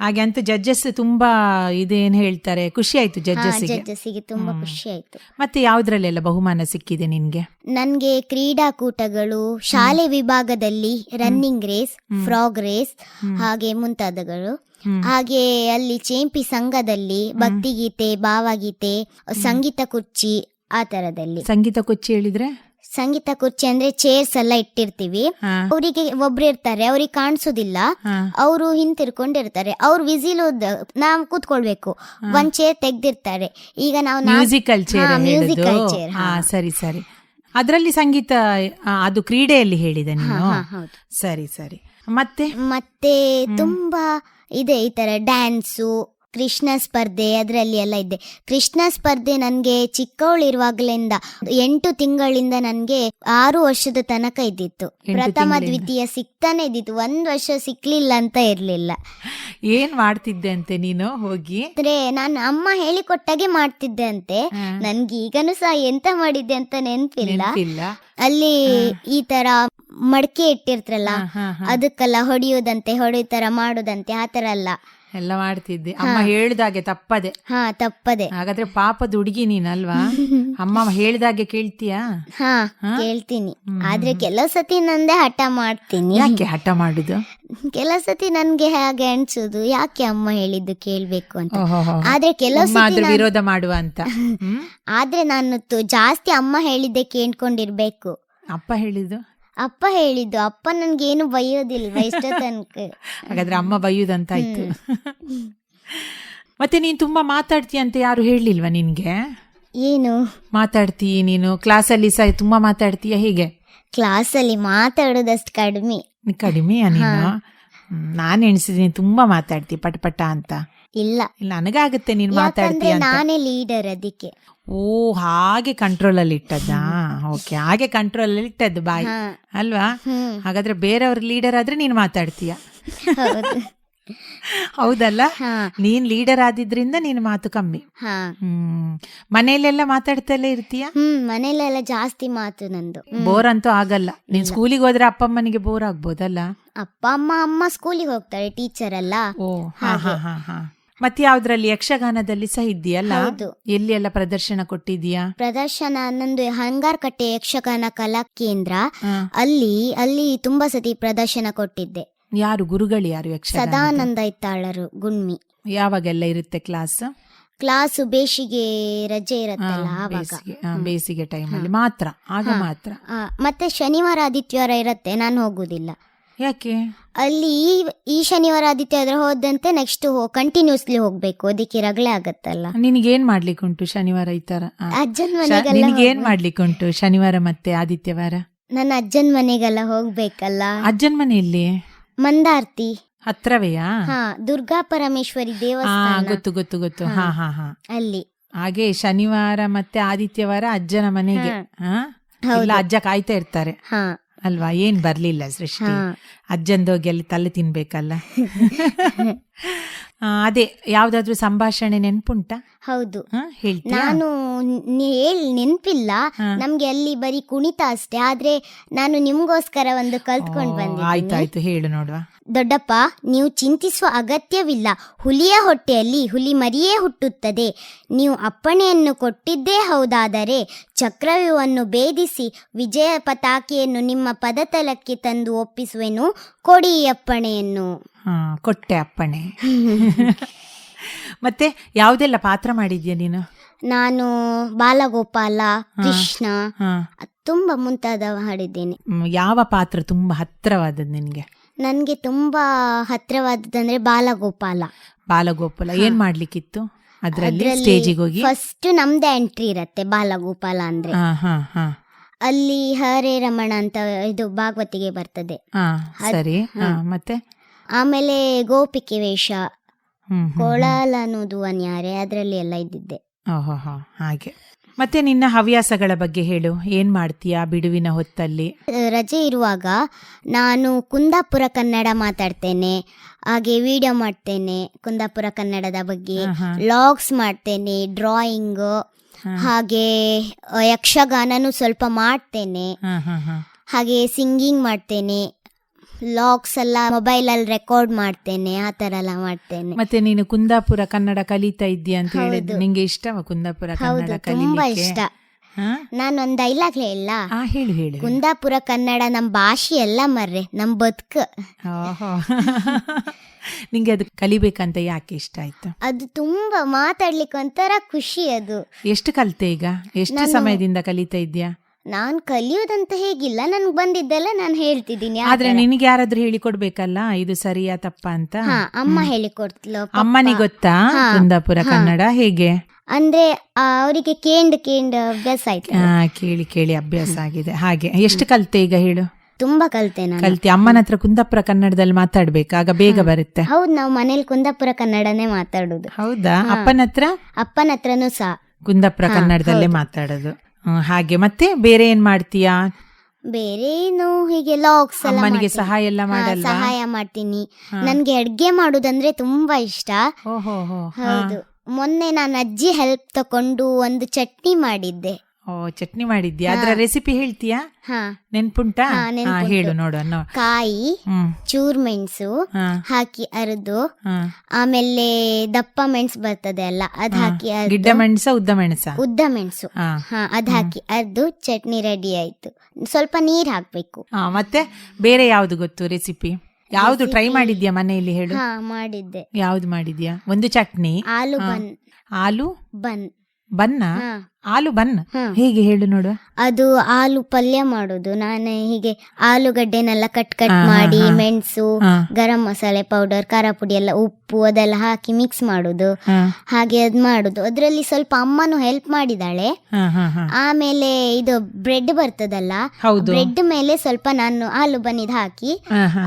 ಹಾಗೆ ಅಂತೂ ಜಡ್ಜಸ್ ತುಂಬಾ ಇದೇನು ಹೇಳ್ತಾರೆ ಖುಷಿ ಆಯ್ತು ಜಡ್ಜಸ್ ಜಡ್ಜಸ್ಗೆ ಜಡ್ಜಸ್ಸಿಗೆ ತುಂಬಾ. ಖುಷಿ ಆಯ್ತು. ಮತ್ತೆ ಯಾವ್ದ್ರಲ್ಲೆಲ್ಲ ಬಹುಮಾನ ಸಿಕ್ಕಿದೆ ನಿನ್ಗೆ? ನನ್ಗೆ ಕ್ರೀಡಾಕೂಟಗಳು ಶಾಲೆ ವಿಭಾಗದಲ್ಲಿ ರನ್ನಿಂಗ್ ರೇಸ್ ಫ್ರಾಗ್ ರೇಸ್ ಹಾಗೆ ಮುಂತಾದಗಳು. ಹಾಗೆ ಅಲ್ಲಿ ಚೇಂಪಿ ಸಂಘದಲ್ಲಿ ಭಕ್ತಿಗೀತೆ ಭಾವಗೀತೆ ಸಂಗೀತ ಕುರ್ಚಿ ಆ ತರದಲ್ಲಿ. ಸಂಗೀತ ಕುರ್ಚಿ ಹೇಳಿದ್ರೆ? ಸಂಗೀತ ಕುರ್ಚಿ ಅಂದ್ರೆ ಚೇರ್ಸ್ ಎಲ್ಲ ಇಟ್ಟಿರ್ತೀವಿ. ಅವರಿಗೆ ಒಬ್ರು ಇರ್ತಾರೆ ಅವ್ರಿಗೆ ಕಾಣಿಸೋದಿಲ್ಲ. ಅವರು ಹಿಂತಿರ್ಕೊಂಡಿರ್ತಾರೆ. ಅವ್ರು ವಿಸಿಲ್ ನಾವ್ ಕೂತ್ಕೊಳ್ಬೇಕು. ಒಂದ್ ಚೇರ್ ತೆಗ್ದಿರ್ತಾರೆ. ಈಗ ನಾವು ಮ್ಯೂಸಿಕಲ್ ಚೇರ್ ಹಾ. ಸರಿ ಸರಿ. ಅದರಲ್ಲಿ ಸಂಗೀತ ಅದು ಕ್ರೀಡೆಯಲ್ಲಿ ಹೇಳಿದೆ ನಾನು? ಸರಿ ಸರಿ. ಮತ್ತೆ? ಮತ್ತೆ ತುಂಬಾ ಇದೆ ಈ ತರ ಡ್ಯಾನ್ಸು ಕೃಷ್ಣ ಸ್ಪರ್ಧೆ ಅದರಲ್ಲಿ ಎಲ್ಲ ಇದೆ ಕೃಷ್ಣ ಸ್ಪರ್ಧೆ ನನಗೆ ಚಿಕ್ಕವಳಿರುವಾಗಲಿಂದ ಎಂಟು ತಿಂಗಳಿಂದ ನನಗೆ ಆರು ವರ್ಷದ ತನಕ ಇದ್ದಿತ್ತು. ಪ್ರಥಮ ದ್ವಿತೀಯ ಸಿಗ್ತಾನೆ ಇದ್ದಿತ್ತು. ಒಂದು ವರ್ಷ ಸಿಕ್ಲಿಲ್ಲ ಅಂತ ಇರಲಿಲ್ಲ. ಏನ್ ಮಾಡ್ತಿದ್ದೆ ಅಂತೆ ನೀನು ಹೋಗಿ? ಅಂದ್ರೆ ನಾನು ಅಮ್ಮ ಹೇಳಿಕೊಟ್ಟಾಗೆ ಮಾಡ್ತಿದ್ದೆ ಅಂತೆ. ನನ್ಗೆ ಈಗನೂ ಸಹ ಎಂತ ಮಾಡಿದ್ದೆ ಅಂತ ನೆನ್ಪಿಲ್ಲ. ಅಲ್ಲಿ ಈ ತರ ಮಡಕೆ ಇಟ್ಟಿರ್ತಾರಲ್ಲ. ಅದಕ್ಕೆಲ್ಲ ಹೊಡೆಯುವುದಂತೆ ಹೊಡೆಯೋ ತರ ಮಾಡೋದಂತೆ ಆತರ ತರ ಅಲ್ಲ. ಎಲ್ಲ ಮಾಡ್ತಿದ್ದೆ. ಅಮ್ಮ ಹೇಳ್ದಾಗೆ ತಪ್ಪದೆ. ಹಾ ತಪ್ಪದೆ. ಹಾಗಾದ್ರೆ ಪಾಪದ ಹುಡುಗಿ ನೀನಲ್ವಾ ಅಮ್ಮ ಹೇಳ್ದಾಗೆ ಕೇಳ್ತೀಯಾ? ಹಾ? ಕೇಳ್ತೀನಿ. ಆದ್ರೆ ಕೆಲವು ಸತಿ ನಂದೇ ಹಠ ಮಾಡ್ತೀನಿ. ಯಾಕೆ ಹಠ ಮಾಡುದು? ಕೆಲವು ಸತಿ ನನ್ಗೆ ಹಾಗೆ ಅನ್ಸುದು ಯಾಕೆ ಅಮ್ಮ ಹೇಳಿದ್ದು ಕೇಳ್ಬೇಕು ಅಂತ. ಆದ್ರೆ ಕೆಲವು ಸತಿ ವಿರೋಧ ಮಾಡುವ ಅಂತ. ಆದ್ರೆ ನಾನು ಜಾಸ್ತಿ ಅಮ್ಮ ಹೇಳಿದ್ದೆ ಕೇಳ್ಕೊಂಡಿರ್ಬೇಕು. ಅಪ್ಪ ಹೇಳಿದ್ದು? ಅಪ್ಪ ಹೇಳಿದ್ದು ಅಪ್ಪ ನನ್ಗೆ ಏನು ಬೈಯೋದಿಲ್ವಾ ಇಷ್ಟ ತನಕ. ಹಾಗಾದ್ರೆ ಅಮ್ಮ ಬೈಯುದಂತಾಯ್ತು. ಮತ್ತೆ ನೀನ್ ತುಂಬಾ ಮಾತಾಡ್ತೀಯ ಅಂತ ಯಾರು ಹೇಳಲಿಲ್ವಾ ನಿನ್ಗೆ? ಏನು? ಮಾತಾಡ್ತೀಯ ನೀನು? ಕ್ಲಾಸಲ್ಲಿ ಸಹ ತುಂಬಾ ಮಾತಾಡ್ತೀಯ ಹೀಗೆ? ಕ್ಲಾಸಲ್ಲಿ ಮಾತಾಡೋದಷ್ಟು ಕಡಿಮೆ. ಕಡಿಮೆ ನೀನು? ನಾನ್ ಎಣಿಸಿದೀನಿ ತುಂಬಾ ಮಾತಾಡ್ತೀಯ ಪಟ ಪಟ ಅಂತ. ಇಲ್ಲ. ಇಲ್ಲ ನನಗಾಗುತ್ತೆ ನೀನ್ ಮಾತಾಡ್ತೀಯ ನಾನೇ ಲೀಡರ್ ಅದಕ್ಕೆ. ಓ ಹಾಗೆ ಕಂಟ್ರೋಲ್ ಅಲ್ಲಿ ಇಟ್ಟದ್ದಾ? ಓಕೆ ಹಾಗೆ ಕಂಟ್ರೋಲ್ ಅಲ್ಲಿ ಇಟ್ಟದ್ದು ಬಾಯ್. ಅಲ್ವಾ? ಹಾಗಾದ್ರೆ ಬೇರೆಯವ್ರ ಲೀಡರ್ ಆದ್ರೆ ನೀನ್ ಮಾತಾಡ್ತೀಯ? ಹೌದು. ಹೌದಲ್ಲ? ನೀನ್ ಲೀಡರ್ ಆದಿದ್ರಿಂದ ನೀನ್ ಮಾತು ಕಮ್ಮಿ. ಹ್ಮ್. ಮನೆಯಲ್ಲೆಲ್ಲ ಮಾತಾಡ್ತಲೇ ಇರ್ತೀಯ? ಮನೆಯಲ್ಲೆಲ್ಲ ಜಾಸ್ತಿ ಮಾತು ನಂದು. ಬೋರ್ ಅಂತೂ ಆಗಲ್ಲ. ನೀನ್ ಸ್ಕೂಲಿಗೆ ಹೋದ್ರೆ ಅಪ್ಪ ಅಮ್ಮನಿಗೆ ಬೋರ್ ಆಗ್ಬೋದಲ್ಲ? ಅಪ್ಪ ಅಮ್ಮ ಅಮ್ಮ ಸ್ಕೂಲಿಗೆ ಹೋಗ್ತಾರೆ ಟೀಚರ್ ಅಲ್ಲ ಓ ಹಾ ಹಾ ಹಾ ಹಾ. ಮತ್ತೆ ಯಾವ್ದ್ರಲ್ಲಿ ಯಕ್ಷಗಾನದಲ್ಲಿ ಸಹ ಇದೆಯಲ್ಲ ಹೌದು. ಎಲ್ಲಿ ಎಲ್ಲ ಪ್ರದರ್ಶನ ಕೊಟ್ಟಿದ್ಯಾ ಪ್ರದರ್ಶನ ನಂದು ಹಂಗಾರ್ಕಟ್ಟೆ ಯಕ್ಷಗಾನ ಕಲಾ ಕೇಂದ್ರ. ಅಲ್ಲಿ ಅಲ್ಲಿ ತುಂಬಾ ಸತಿ ಪ್ರದರ್ಶನ ಕೊಟ್ಟಿದ್ದೆ. ಯಾರು ಗುರುಗಳು ಯಾರು ಯಕ್ಷಗಾನ ಸದಾನಂದ ಇತ್ತಾಳರು ಗುಣ್ಮಿ. ಯಾವಾಗೆಲ್ಲ ಇರುತ್ತೆ ಕ್ಲಾಸ್? ಕ್ಲಾಸು ಬೇಸಿಗೆ ರಜೆ ಇರತ್ತಲ್ಲ ಆವಾಗ. ಬೇಸಿಗೆ ಟೈಮ್ ಅಲ್ಲಿ ಟೈಮಲ್ಲಿ ಮಾತ್ರ ಆಗ ಮಾತ್ರ. ಆ, ಮತ್ತೆ ಶನಿವಾರ ಆದಿತ್ಯವಾರ ಇರತ್ತೆ ನಾನು ಹೋಗುದಿಲ್ಲ. ಯಾಕೆ? ಅಲ್ಲಿ ಈ ಶನಿವಾರ ಶನಿವಾರ ಆದ್ರೆ ಹೋದಂತೆ ನೆಕ್ಸ್ಟ್ ಕಂಟಿನ್ಯೂಸ್ಲಿ ಹೋಗ್ಬೇಕು. ಅದಕ್ಕೆ ರಗಳೆ ಆಗತ್ತಲ್ಲ. ನಿನಗೇನ್ ಮಾಡ್ಲಿಕ್ಕೆ ಉಂಟು ಶನಿವಾರ ಈ ತರ? ಅಜ್ಜನ್ ಮನೆಗೆ ಮನೆಗೆಲ್ಲ ನಿನಗೇನ್ ಹೋಗ್ಬೇಕು. ಮಾಡ್ಲಿಕ್ಕೆ ಉಂಟು ಶನಿವಾರ ಮತ್ತೆ ಆದಿತ್ಯವಾರ ನನ್ನ ಅಜ್ಜನ್ ಮನೆಗೆಲ್ಲ ಹೋಗ್ಬೇಕಲ್ಲ. ಅಜ್ಜನ್ ಮನೆಯಲ್ಲಿ ಮಂದಾರ್ತಿ. ಹತ್ರವೆಯಾ? ಹಾ ದುರ್ಗಾ ಪರಮೇಶ್ವರಿ ದೇವಸ್ಥಾನ. ಗೊತ್ತು ಗೊತ್ತು ಗೊತ್ತು. ಹಾ. ಹಾ ಹಾ ಅಲ್ಲಿ. ಹಾಗೆ ಶನಿವಾರ ಮತ್ತೆ ಆದಿತ್ಯವಾರ ಅಜ್ಜನ ಮನೆಗೆ. ಹಾ. ಹೌದು. ಅಜ್ಜ ಕಾಯ್ತಾ ಇರ್ತಾರೆ. ಹಾ. ಅಲ್ವಾ? ಏನ್ ಬರ್ಲಿಲ್ಲ ಸೃಷ್ಟಿ. ಅಜ್ಜಂದೋಗಿ ಅಲ್ಲಿ ತಲೆ ತಿನ್ಬೇಕಲ್ಲ? ಅದೇ ಯಾವ್ದಾದ್ರು ಸಂಭಾಷಣೆ ನೆನ್ಪುಂಟಾ? ಹೌದು. ನಾನು ಹೇಳಿ ನೆನ್ಪಿಲ್ಲ. ನಮ್ಗೆ ಅಲ್ಲಿ ಬರೀ ಕುಣಿತ ಅಷ್ಟೇ. ಆದ್ರೆ ನಾನು ನಿಮ್ಗೋಸ್ಕರ ಒಂದು ಕಲ್ತ್ಕೊಂಡು ಬಂದೆ ಆಯ್ತಾಯ್ತು ಹೇಳು ನೋಡುವ. ದೊಡ್ಡಪ್ಪ ನೀವು ಚಿಂತಿಸುವ ಅಗತ್ಯವಿಲ್ಲ. ಹುಲಿಯ ಹೊಟ್ಟೆಯಲ್ಲಿ ಹುಲಿ ಮರಿಯೇ ಹುಟ್ಟುತ್ತದೆ. ನೀವು ಅಪ್ಪಣೆಯನ್ನು ಕೊಟ್ಟಿದ್ದೇ ಹೌದಾದರೆ ಚಕ್ರವ್ಯೂಹವನ್ನು ಭೇದಿಸಿ ವಿಜಯ ಪತಾಕೆಯನ್ನು ನಿಮ್ಮ ಪದತಲಕ್ಕೆ ತಂದು ಒಪ್ಪಿಸುವೆನು. ಕೊಡಿ ಅಪ್ಪಣೆಯನ್ನು. ಕೊಟ್ಟೆ ಅಪ್ಪಣೆ. ಮತ್ತೆ ಯಾವುದೆಲ್ಲ ಪಾತ್ರ ಮಾಡಿದ್ಯಾ ನೀನು? ನಾನು ಬಾಲಗೋಪಾಲ ಕೃಷ್ಣ ತುಂಬಾ ಮುಂತಾದ ಹಾಡಿದ್ದೇನೆ. ಯಾವ ಪಾತ್ರ ತುಂಬಾ ಹತ್ತಿರವಾದದ್ದು ನಿನ್ಗೆ? ನನ್ಗೆ ತುಂಬಾ ಹತ್ರವಾದದಂದ್ರೆ ಬಾಲಗೋಪಾಲ. ಬಾಲಗೋಪಾಲ. ಏನ್ ಮಾಡ್ಲಿಕ್ಕಿತ್ತು ಅದರಲ್ಲಿ ಸ್ಟೇಜಿಗೆ ಹೋಗಿ? ಫಸ್ಟ್ ನಮ್ದೇ ಎಂಟ್ರಿ ಇರತ್ತೆ ಬಾಲಗೋಪಾಲ ಅಂದ್ರೆ. ಅಲ್ಲಿ ಹರೇ ರಮಣ ಅಂತ ಇದು ಭಾಗವತಿಗೆ ಬರ್ತದೆ. ಸರಿ. ಮತ್ತೆ? ಆಮೇಲೆ ಗೋಪಿಕೆ ವೇಷ. ಹ್ಮ್ ಅನ್ನೋದು ಅನ್ಯಾರೆ ಅದರಲ್ಲಿ ಎಲ್ಲ ಇದ್ದಿದ್ದೆ. ಹಾಗೆ. ಮತ್ತೆ ನಿನ್ನ ಹವ್ಯಾಸಗಳ ಬಗ್ಗೆ ಹೇಳು. ಏನ್ ಮಾಡ್ತೀಯಾ ಬಿಡುವಿನ ಹೊತ್ತಲ್ಲಿ? ರಜೆ ಇರುವಾಗ ನಾನು ಕುಂದಾಪುರ ಕನ್ನಡ ಮಾತಾಡ್ತೇನೆ ಹಾಗೆ ವಿಡಿಯೋ ಮಾಡ್ತೇನೆ ಕುಂದಾಪುರ ಕನ್ನಡದ ಬಗ್ಗೆ. ಲಾಗ್ಸ್ ಮಾಡ್ತೇನೆ ಡ್ರಾಯಿಂಗ್ ಹಾಗೆ ಯಕ್ಷಗಾನನು ಸ್ವಲ್ಪ ಮಾಡ್ತೇನೆ. ಹಾಗೆ ಸಿಂಗಿಂಗ್ ಮಾಡ್ತೇನೆ. ಲಾಗ್ಸ್ ಎಲ್ಲ ಮೊಬೈಲಲ್ಲಿ ರೆಕಾರ್ಡ್ ಮಾಡ್ತೇನೆ ಆ ತರ ಎಲ್ಲ ಮಾಡ್ತೇನೆ. ಮತ್ತೆ ನೀನು ಕುಂದಾಪುರ ಕನ್ನಡ ಕಲಿತಾ ಇದ್ದೀಯ ಅಂತ ಹೇಳಿದ್ರೆ ನಿಂಗೆ ಇಷ್ಟವ ಕುಂದಾಪುರ ಹೌದು ಕನ್ನಡ ತುಂಬಾ ಕಲೀಲಿಕ್ಕೆ ಇಷ್ಟ. ಹಾ? ನಾನು ಒಂದ್ ಡೈಲಾಗ್ ಹೇಳ. ಆ ಹೇಳು ಹೇಳು ಕುಂದಾಪುರ ಕನ್ನಡ ನಮ್ ಭಾಷೆ ಎಲ್ಲ ಮರ್ರೆ ನಮ್ ಬದುಕು. ಓಹೋ. ನಿಂಗೆ ಅದು ಕಲಿಬೇಕಂತ ಯಾಕೆ ಇಷ್ಟ ಆಯ್ತು? ಅದು ತುಂಬಾ ಮಾತಾಡ್ಲಿಕ್ಕೆ ಒಂಥರ ಖುಷಿ ಅದು. ಎಷ್ಟು ಕಲಿತೆ ಈಗ? ಎಷ್ಟು ನಾನು- ಸಮಯದಿಂದ ಕಲಿತಾ ಇದ್ಯಾ ನಾನ್ ಕಲಿಯೋದಂತ ಹೇಗಿಲ್ಲ ನನ್ಗೆ ಬಂದಿದ್ದೆಲ್ಲ ನಾನು ಹೇಳ್ತಿದ್ದೀನಿ ಆದ್ರೆ. ನಿನಗೆ ಯಾರಾದ್ರೂ ಹೇಳಿಕೊಡ್ಬೇಕಲ್ಲ ಇದು ಸರಿಯಾ ತಪ್ಪ ಅಂತ? ಹಾ ಅಮ್ಮ ಹೇಳಿಕೊಡ್ತಿಲ್ಲ ಅಮ್ಮನಿಗೆ ಗೊತ್ತಾ? ಕುಂದಾಪುರ ಕನ್ನಡ ಹೇಗೆ? ಅಂದ್ರೆ ಅವರಿಗೆ ಕೇಂಡ್ ಕೇಂಡ್ ಅಭ್ಯಾಸ ಆಯ್ತು. ಕೇಳಿ ಕೇಳಿ ಅಭ್ಯಾಸ ಆಗಿದೆ. ಹಾಗೆ ಎಷ್ಟು ಕಲ್ತೆ ಈಗ ಹೇಳು? ತುಂಬಾ ಕಲ್ತೆ ನಾನು. ಕಲ್ತಿ. ಅಮ್ಮನ ಹತ್ರ ಕುಂದಾಪುರ ಕನ್ನಡದಲ್ಲಿ ಮಾತಾಡ್ಬೇಕು ಆಗ ಬೇಗ ಬರುತ್ತೆ. ಹೌದು ನಾವು ಮನೇಲಿ ಕುಂದಾಪುರ ಕನ್ನಡನೇ ಮಾತಾಡುದು. ಹೌದಾ? ಅಪ್ಪನ ಹತ್ರ? ಅಪ್ಪನ ಹತ್ರನೂ ಸಹ. ಕುಂದಾಪುರ ಕನ್ನಡದಲ್ಲೇ. ಮಾತಾಡೋದು. ಹಾಗೆ. ಮತ್ತೆ ಬೇರೆ ಏನ್ ಮಾಡ್ತೀಯಾ? ಬೇರೆ ಏನು ಹೀಗೆ ಲಾಕ್ಸ್ ಅಮ್ಮನಿಗೆ ಸಹಾಯ ಎಲ್ಲ ಮಾಡಲ್ಲ ಸಹಾಯ ಮಾಡ್ತೀನಿ. ನನ್ಗೆ ಅಡ್ಗೆ ಮಾಡುದಂದ್ರೆ ತುಂಬಾ ಇಷ್ಟ. ಹೌದು. ಮೊನ್ನೆ ನಾನು ಅಜ್ಜಿ ಹೆಲ್ಪ್ ತಕೊಂಡು ಒಂದು ಚಟ್ನಿ ಮಾಡಿದ್ದೆ. ಓ ಚಟ್ನಿ ಮಾಡಿದ್ಯಾ? ಅದ್ರ ರೆಸಿಪಿ ಹೇಳ್ತೀಯಾ? ನೆನ್ಪುಂಟಾ? ಹೇಳು ನೋಡೋಣ ಕಾಯಿ ಚೂರ್ ಮೆಣಸು ಹಾಕಿ ಅರೆದು ಆಮೇಲೆ ದಪ್ಪ ಮೆಣಸು ಬರ್ತದೆ ಅಲ್ಲ ಅದ್. ಹಾಕಿ ಗಿಡ್ಡ ಮೆಣಸ ಉದ್ದ ಮೆಣಸ? ಉದ್ದ ಮೆಣಸು. ಅದ್ ಹಾಕಿ ಅರ್ದು ಚಟ್ನಿ ರೆಡಿ ಆಯ್ತು. ಸ್ವಲ್ಪ ನೀರ್ ಹಾಕ್ಬೇಕು. ಮತ್ತೆ ಬೇರೆ ಯಾವ್ದು ಗೊತ್ತು ರೆಸಿಪಿ ಯಾವ್ದು ಟ್ರೈ ಮಾಡಿದ್ಯಾ ಮನೆಯಲ್ಲಿ ಹೇಳು? ಮಾಡಿದ್ದೆ. ಯಾವ್ದು ಮಾಡಿದ್ಯಾ? ಒಂದು ಚಟ್ನಿ. ಆಲೂ. ಬನ್ ಆಲೂ ಬನ್ ಬನ್ನ ಆಲು ಬನ್ ಹಾ. ಹೇಗೆ ಹೇಳು ನೋಡುವ ಅದು ಆಲೂ ಪಲ್ಯ ಮಾಡೋದು. ನಾನು ಹೀಗೆ ಆಲೂಗಡ್ಡೆನೆಲ್ಲ ಕಟ್ ಕಟ್ ಮಾಡಿ. ಮೆಣಸು ಗರಂ ಮಸಾಲೆ ಪೌಡರ್ ಖಾರ ಪುಡಿ ಎಲ್ಲ ಉಪ್ಪು ಅದೆಲ್ಲ ಹಾಕಿ ಮಿಕ್ಸ್ ಮಾಡುದು. ಹಾಗೆ ಅದ್ ಮಾಡುದು. ಅದ್ರಲ್ಲಿ ಸ್ವಲ್ಪ ಅಮ್ಮನು ಹೆಲ್ಪ್ ಮಾಡಿದಾಳೆ. ಆಮೇಲೆ ಇದು ಬ್ರೆಡ್ ಬರ್ತದಲ್ಲ ಬ್ರೆಡ್ ಮೇಲೆ ಸ್ವಲ್ಪ ನಾನು ಆಲೂ ಬನ್ನಿದ್ ಹಾಕಿ.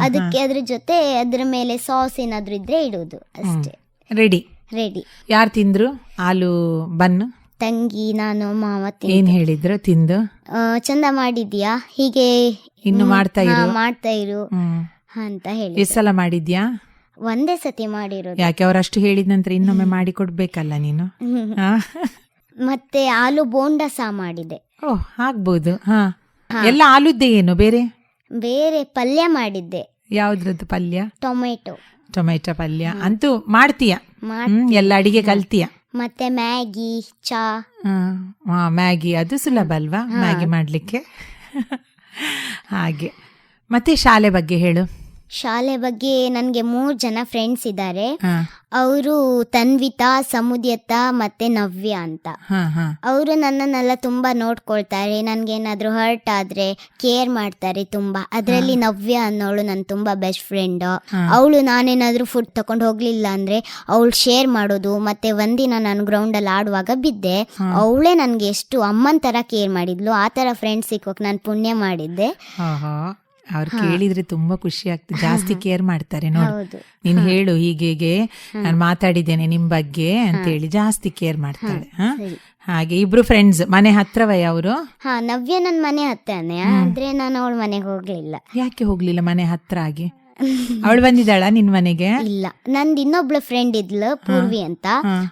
ಅದಕ್ಕೆ ಅದ್ರ ಜೊತೆ ಅದ್ರ ಮೇಲೆ ಸಾಸ್ ಏನಾದ್ರೂ ಇದ್ರೆ ಇಡುದು ಅಷ್ಟೇ. ರೆಡಿ ರೆಡಿ ಯಾರು ತಿಂದ್ರು? ಹಾಲು ಬನ್ನು ತಂಗಿ ನಾನು ಮಾವ ತಿಂದ್ವಿ. ಏನ್ ಹೇಳಿದ್ರು? ತಿಂದು? ಆ, ಚಂದ ಮಾಡಿದ್ಯಾ? ಹೀಗೆ ಇನ್ನು ಮಾಡ್ತಾ ಹಾ, ಇರು. ಮಾಡ್ತಾ ಇರು. ಹ್ಮ್. ಅಂತ ಹೇಳಿ ಎಷ್ಟ್ ಸಲ ಮಾಡಿದ್ಯಾ? ಒಂದೇ ಸತಿ ಮಾಡಿರೋದು. ಯಾಕೆ ಅವರಷ್ಟು ಹೇಳಿದ ನಂತರ ಇನ್ನೊಮ್ಮೆ ಮಾಡಿ ಕೊಡ್ಬೇಕಲ್ಲ ನೀನು. ಆ? ಮತ್ತೆ ಆಲೂ ಬೋಂಡ ಸಹ ಮಾಡಿದೆ. ಓ ಆಗ್ಬೋದು. ಹಾ. ಎಲ್ಲ ಆಲುದ್ದೇ ಏನು ಬೇರೆ? ಬೇರೆ ಪಲ್ಯ ಮಾಡಿದ್ದೆ. ಯಾವ್ದ್ರದ್ದು ಪಲ್ಯ? ಟೊಮೆಟೊ. ಟೊಮೆಟೊ ಪಲ್ಯ. ಅಂತೂ ಮಾಡ್ತೀಯ? ಎಲ್ಲ ಅಡಿಗೆ ಕಲ್ತಿಯ? ಮತ್ತೆ ಮ್ಯಾಗಿ ಚಾ. ಮ್ಯಾಗಿ ಅದು ಸುಲಭ ಅಲ್ವಾ? ಮ್ಯಾಗಿ ಮಾಡ್ಲಿಕ್ಕೆ? ಹಾಗೆ. ಮತ್ತೆ ಶಾಲೆ ಬಗ್ಗೆ ಹೇಳು. ಶಾಲೆ ಬಗ್ಗೆ ನನಗೆ ಮೂರು ಜನ ಫ್ರೆಂಡ್ಸ್ ಇದ್ದಾರೆ ಅವರು ತನ್ವಿತಾ ಸಮುದ್ಯತಾ ಮತ್ತೆ ನವ್ಯ ಅಂತ. ಅವರು ನನ್ನನ್ನೆಲ್ಲ ತುಂಬಾ ನೋಡ್ಕೊಳ್ತಾರೆ. ನನ್ಗೇನಾದ್ರೂ ಹರ್ಟ್ ಆದ್ರೆ ಕೇರ್ ಮಾಡ್ತಾರೆ ತುಂಬಾ. ಅದರಲ್ಲಿ ನವ್ಯ ಅನ್ನೋಳು ನನ್ನ ತುಂಬಾ ಬೆಸ್ಟ್ ಫ್ರೆಂಡ್. ಅವಳು ನಾನೇನಾದ್ರೂ ಫುಡ್ ತಗೊಂಡು ಹೋಗ್ಲಿಲ್ಲ ಅಂದ್ರೆ ಅವಳು ಶೇರ್ ಮಾಡೋದು ಮತ್ತೆ ಒಂದಿನ ನಾನು ಗ್ರೌಂಡ್ ಅಲ್ಲಿ ಆಡುವಾಗ ಬಿದ್ದೆ. ಅವಳೇ ನನ್ಗೆ ಎಷ್ಟು ಅಮ್ಮನ್ ತರ ಕೇರ್ ಮಾಡಿದ್ಲು. ಆ ತರ ಫ್ರೆಂಡ್ಸ್ ಸಿಕ್ಕೋಕ್ ನಾನು ಪುಣ್ಯ ಮಾಡಿದ್ದೆ. ಅವ್ರು ಕೇಳಿದ್ರೆ ತುಂಬಾ ಖುಷಿ ಆಗ್ತದೆ ಜಾಸ್ತಿ ಕೇರ್ ಮಾಡ್ತಾರೆ ನೋಡು. ನೀನ್ ಹೇಳು ಹೀಗೆ ಹೀಗೆ ನಾನು ಮಾತಾಡಿದ್ದೇನೆ ನಿಮ್ ಬಗ್ಗೆ ಅಂತ ಹೇಳಿ ಜಾಸ್ತಿ ಕೇರ್ ಮಾಡ್ತಾಳೆ. ಹಾ? ಹಾಗೆ ಇಬ್ರು ಫ್ರೆಂಡ್ಸ್ ಮನೆ ಹತ್ರವೇ ಅವರು? ಹಾ ನವ್ಯ ನನ್ನ ಮನೆ ಹತ್ತನೆ ಆದ್ರೆ ನಾನು ಅವಳ ಮನೆಗೆ ಹೋಗ್ಲಿಲ್ಲ. ಯಾಕೆ ಹೋಗ್ಲಿಲ್ಲ ಮನೆ ಹತ್ರ ಆಗಿ ಅವಳು ಬಂದಿದ್ದಾಳ ನಿನ್ ಮನೆಗೆ? ಇಲ್ಲ. ನಂದ್ ಇನ್ನೊಬ್ಳು ಫ್ರೆಂಡ್ ಇದ್ಲು ಪೂರ್ವಿ ಅಂತ.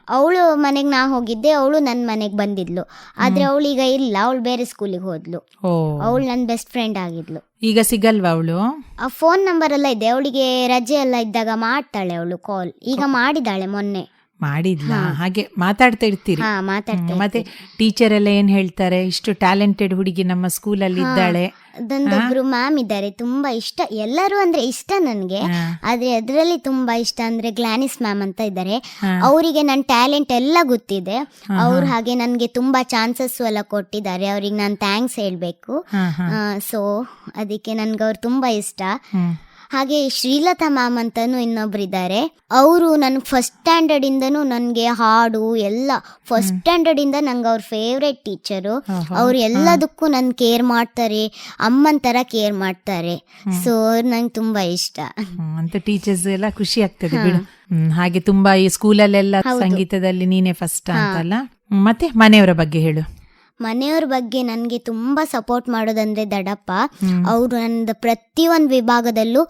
ಅವಳು ಮನೆಗ್ ನಾ ಹೋಗಿದ್ದೆ ಅವಳು ನನ್ ಮನೆಗ್ ಬಂದಿದ್ಲು. ಆದ್ರೆ ಅವಳು ಈಗ ಇಲ್ಲ ಅವಳು ಬೇರೆ ಸ್ಕೂಲಿಗೆ ಹೋದ್ಲು. ಅವಳು ನನ್ ಬೆಸ್ಟ್ ಫ್ರೆಂಡ್ ಆಗಿದ್ಲು. ಈಗ ಸಿಗಲ್ವಾ ಅವಳು? ಆ ಫೋನ್ ನಂಬರ್ ಎಲ್ಲ ಇದೆ ಅವಳಿಗೆ ರಜೆ ಎಲ್ಲ ಇದ್ದಾಗ ಮಾಡ್ತಾಳೆ ಅವಳು ಕಾಲ್ ಈಗ ಮಾಡಿದಾಳೆ ಮೊನ್ನೆ. ಮಾಡಿದ್ಲಾ ಹಾಗೆ ಮಾತಾಡ್ತಾ ಇರ್ತೀರಿ. ಮತ್ತೆ ಟೀಚರ್ ಎಲ್ಲ ಏನ್ ಹೇಳ್ತಾರೆ? ಇಷ್ಟು ಟ್ಯಾಲೆಂಟೆಡ್ ಹುಡುಗಿ ನಮ್ಮ ಸ್ಕೂಲಲ್ಲಿ ಇದ್ದಾಳೆ. ಅದೊಂದೊಬ್ರು ಮ್ಯಾಮ್ ಇದ್ದಾರೆ. ತುಂಬಾ ಇಷ್ಟ. ಎಲ್ಲರೂ ಅಂದ್ರೆ ಇಷ್ಟ ನನ್ಗೆ. ಆದ್ರೆ ಅದರಲ್ಲಿ ತುಂಬಾ ಇಷ್ಟ ಅಂದ್ರೆ ಗ್ಲಾನಿಸ್ ಮ್ಯಾಮ್ ಅಂತ ಇದ್ದಾರೆ. ಅವರಿಗೆ ನನ್ನ ಟ್ಯಾಲೆಂಟ್ ಎಲ್ಲ ಗೊತ್ತಿದೆ. ಅವ್ರು ಹಾಗೆ ನನ್ಗೆ ತುಂಬಾ ಚಾನ್ಸಸ್ ಎಲ್ಲ ಕೊಟ್ಟಿದ್ದಾರೆ. ಅವ್ರಿಗೆ ನಾನು ಥ್ಯಾಂಕ್ಸ್ ಹೇಳ್ಬೇಕು. ಸೊ ಅದಕ್ಕೆ ನನ್ಗೆ ಅವ್ರು ತುಂಬಾ ಇಷ್ಟ. ಹಾಗೆ ಶ್ರೀಲತಾ ಮ್ಯಾಮ್ ಅಂತಾನು ಇನ್ನೊಬ್ರು ಇದ್ದಾರೆ ಅವರು ನನ್ ಫಸ್ಟ್ ಸ್ಟ್ಯಾಂಡರ್ಡ್ ಇಂದನು ನನ್ಗೆ ಹಾಡು ಎಲ್ಲ ಫಸ್ಟ್ ಸ್ಟ್ಯಾಂಡರ್ಡ್ ಇಂದ ನಂಗೆ ಅವ್ರ ಫೇವ್ರೆಟ್ ಟೀಚರು. ಅವ್ರು ಎಲ್ಲದಕ್ಕೂ ನನ್ ಕೇರ್ ಮಾಡ್ತಾರೆ ಅಮ್ಮನ್ ತರ ಕೇರ್ ಮಾಡ್ತಾರೆ. ಸೊ ಅವ್ರು ನಂಗೆ ತುಂಬಾ ಇಷ್ಟ. ಅಂತ ಟೀಚರ್ಸ್ ಎಲ್ಲ ಖುಷಿ ಆಗ್ತದೆ ಬಿಡು. ಹಾಗೆ ತುಂಬಾ ಈ ಸ್ಕೂಲಲ್ಲೆಲ್ಲ ಸಂಗೀತದಲ್ಲಿ ನೀನೇ ಫಸ್ಟ್ ಅಂತಲ್ಲ. ಮತ್ತೆ ಮನೆಯವರ ಬಗ್ಗೆ ಹೇಳು. ಮನೆಯವ್ರ ಬಗ್ಗೆ ನನಗೆ ತುಂಬಾ ಸಪೋರ್ಟ್ ಮಾಡೋದಂದ್ರೆ ದಡಪ್ಪ. ಅವರು ನನ್ನ ಪ್ರತಿಯೊಂದು ವಿಭಾಗದಲ್ಲೂ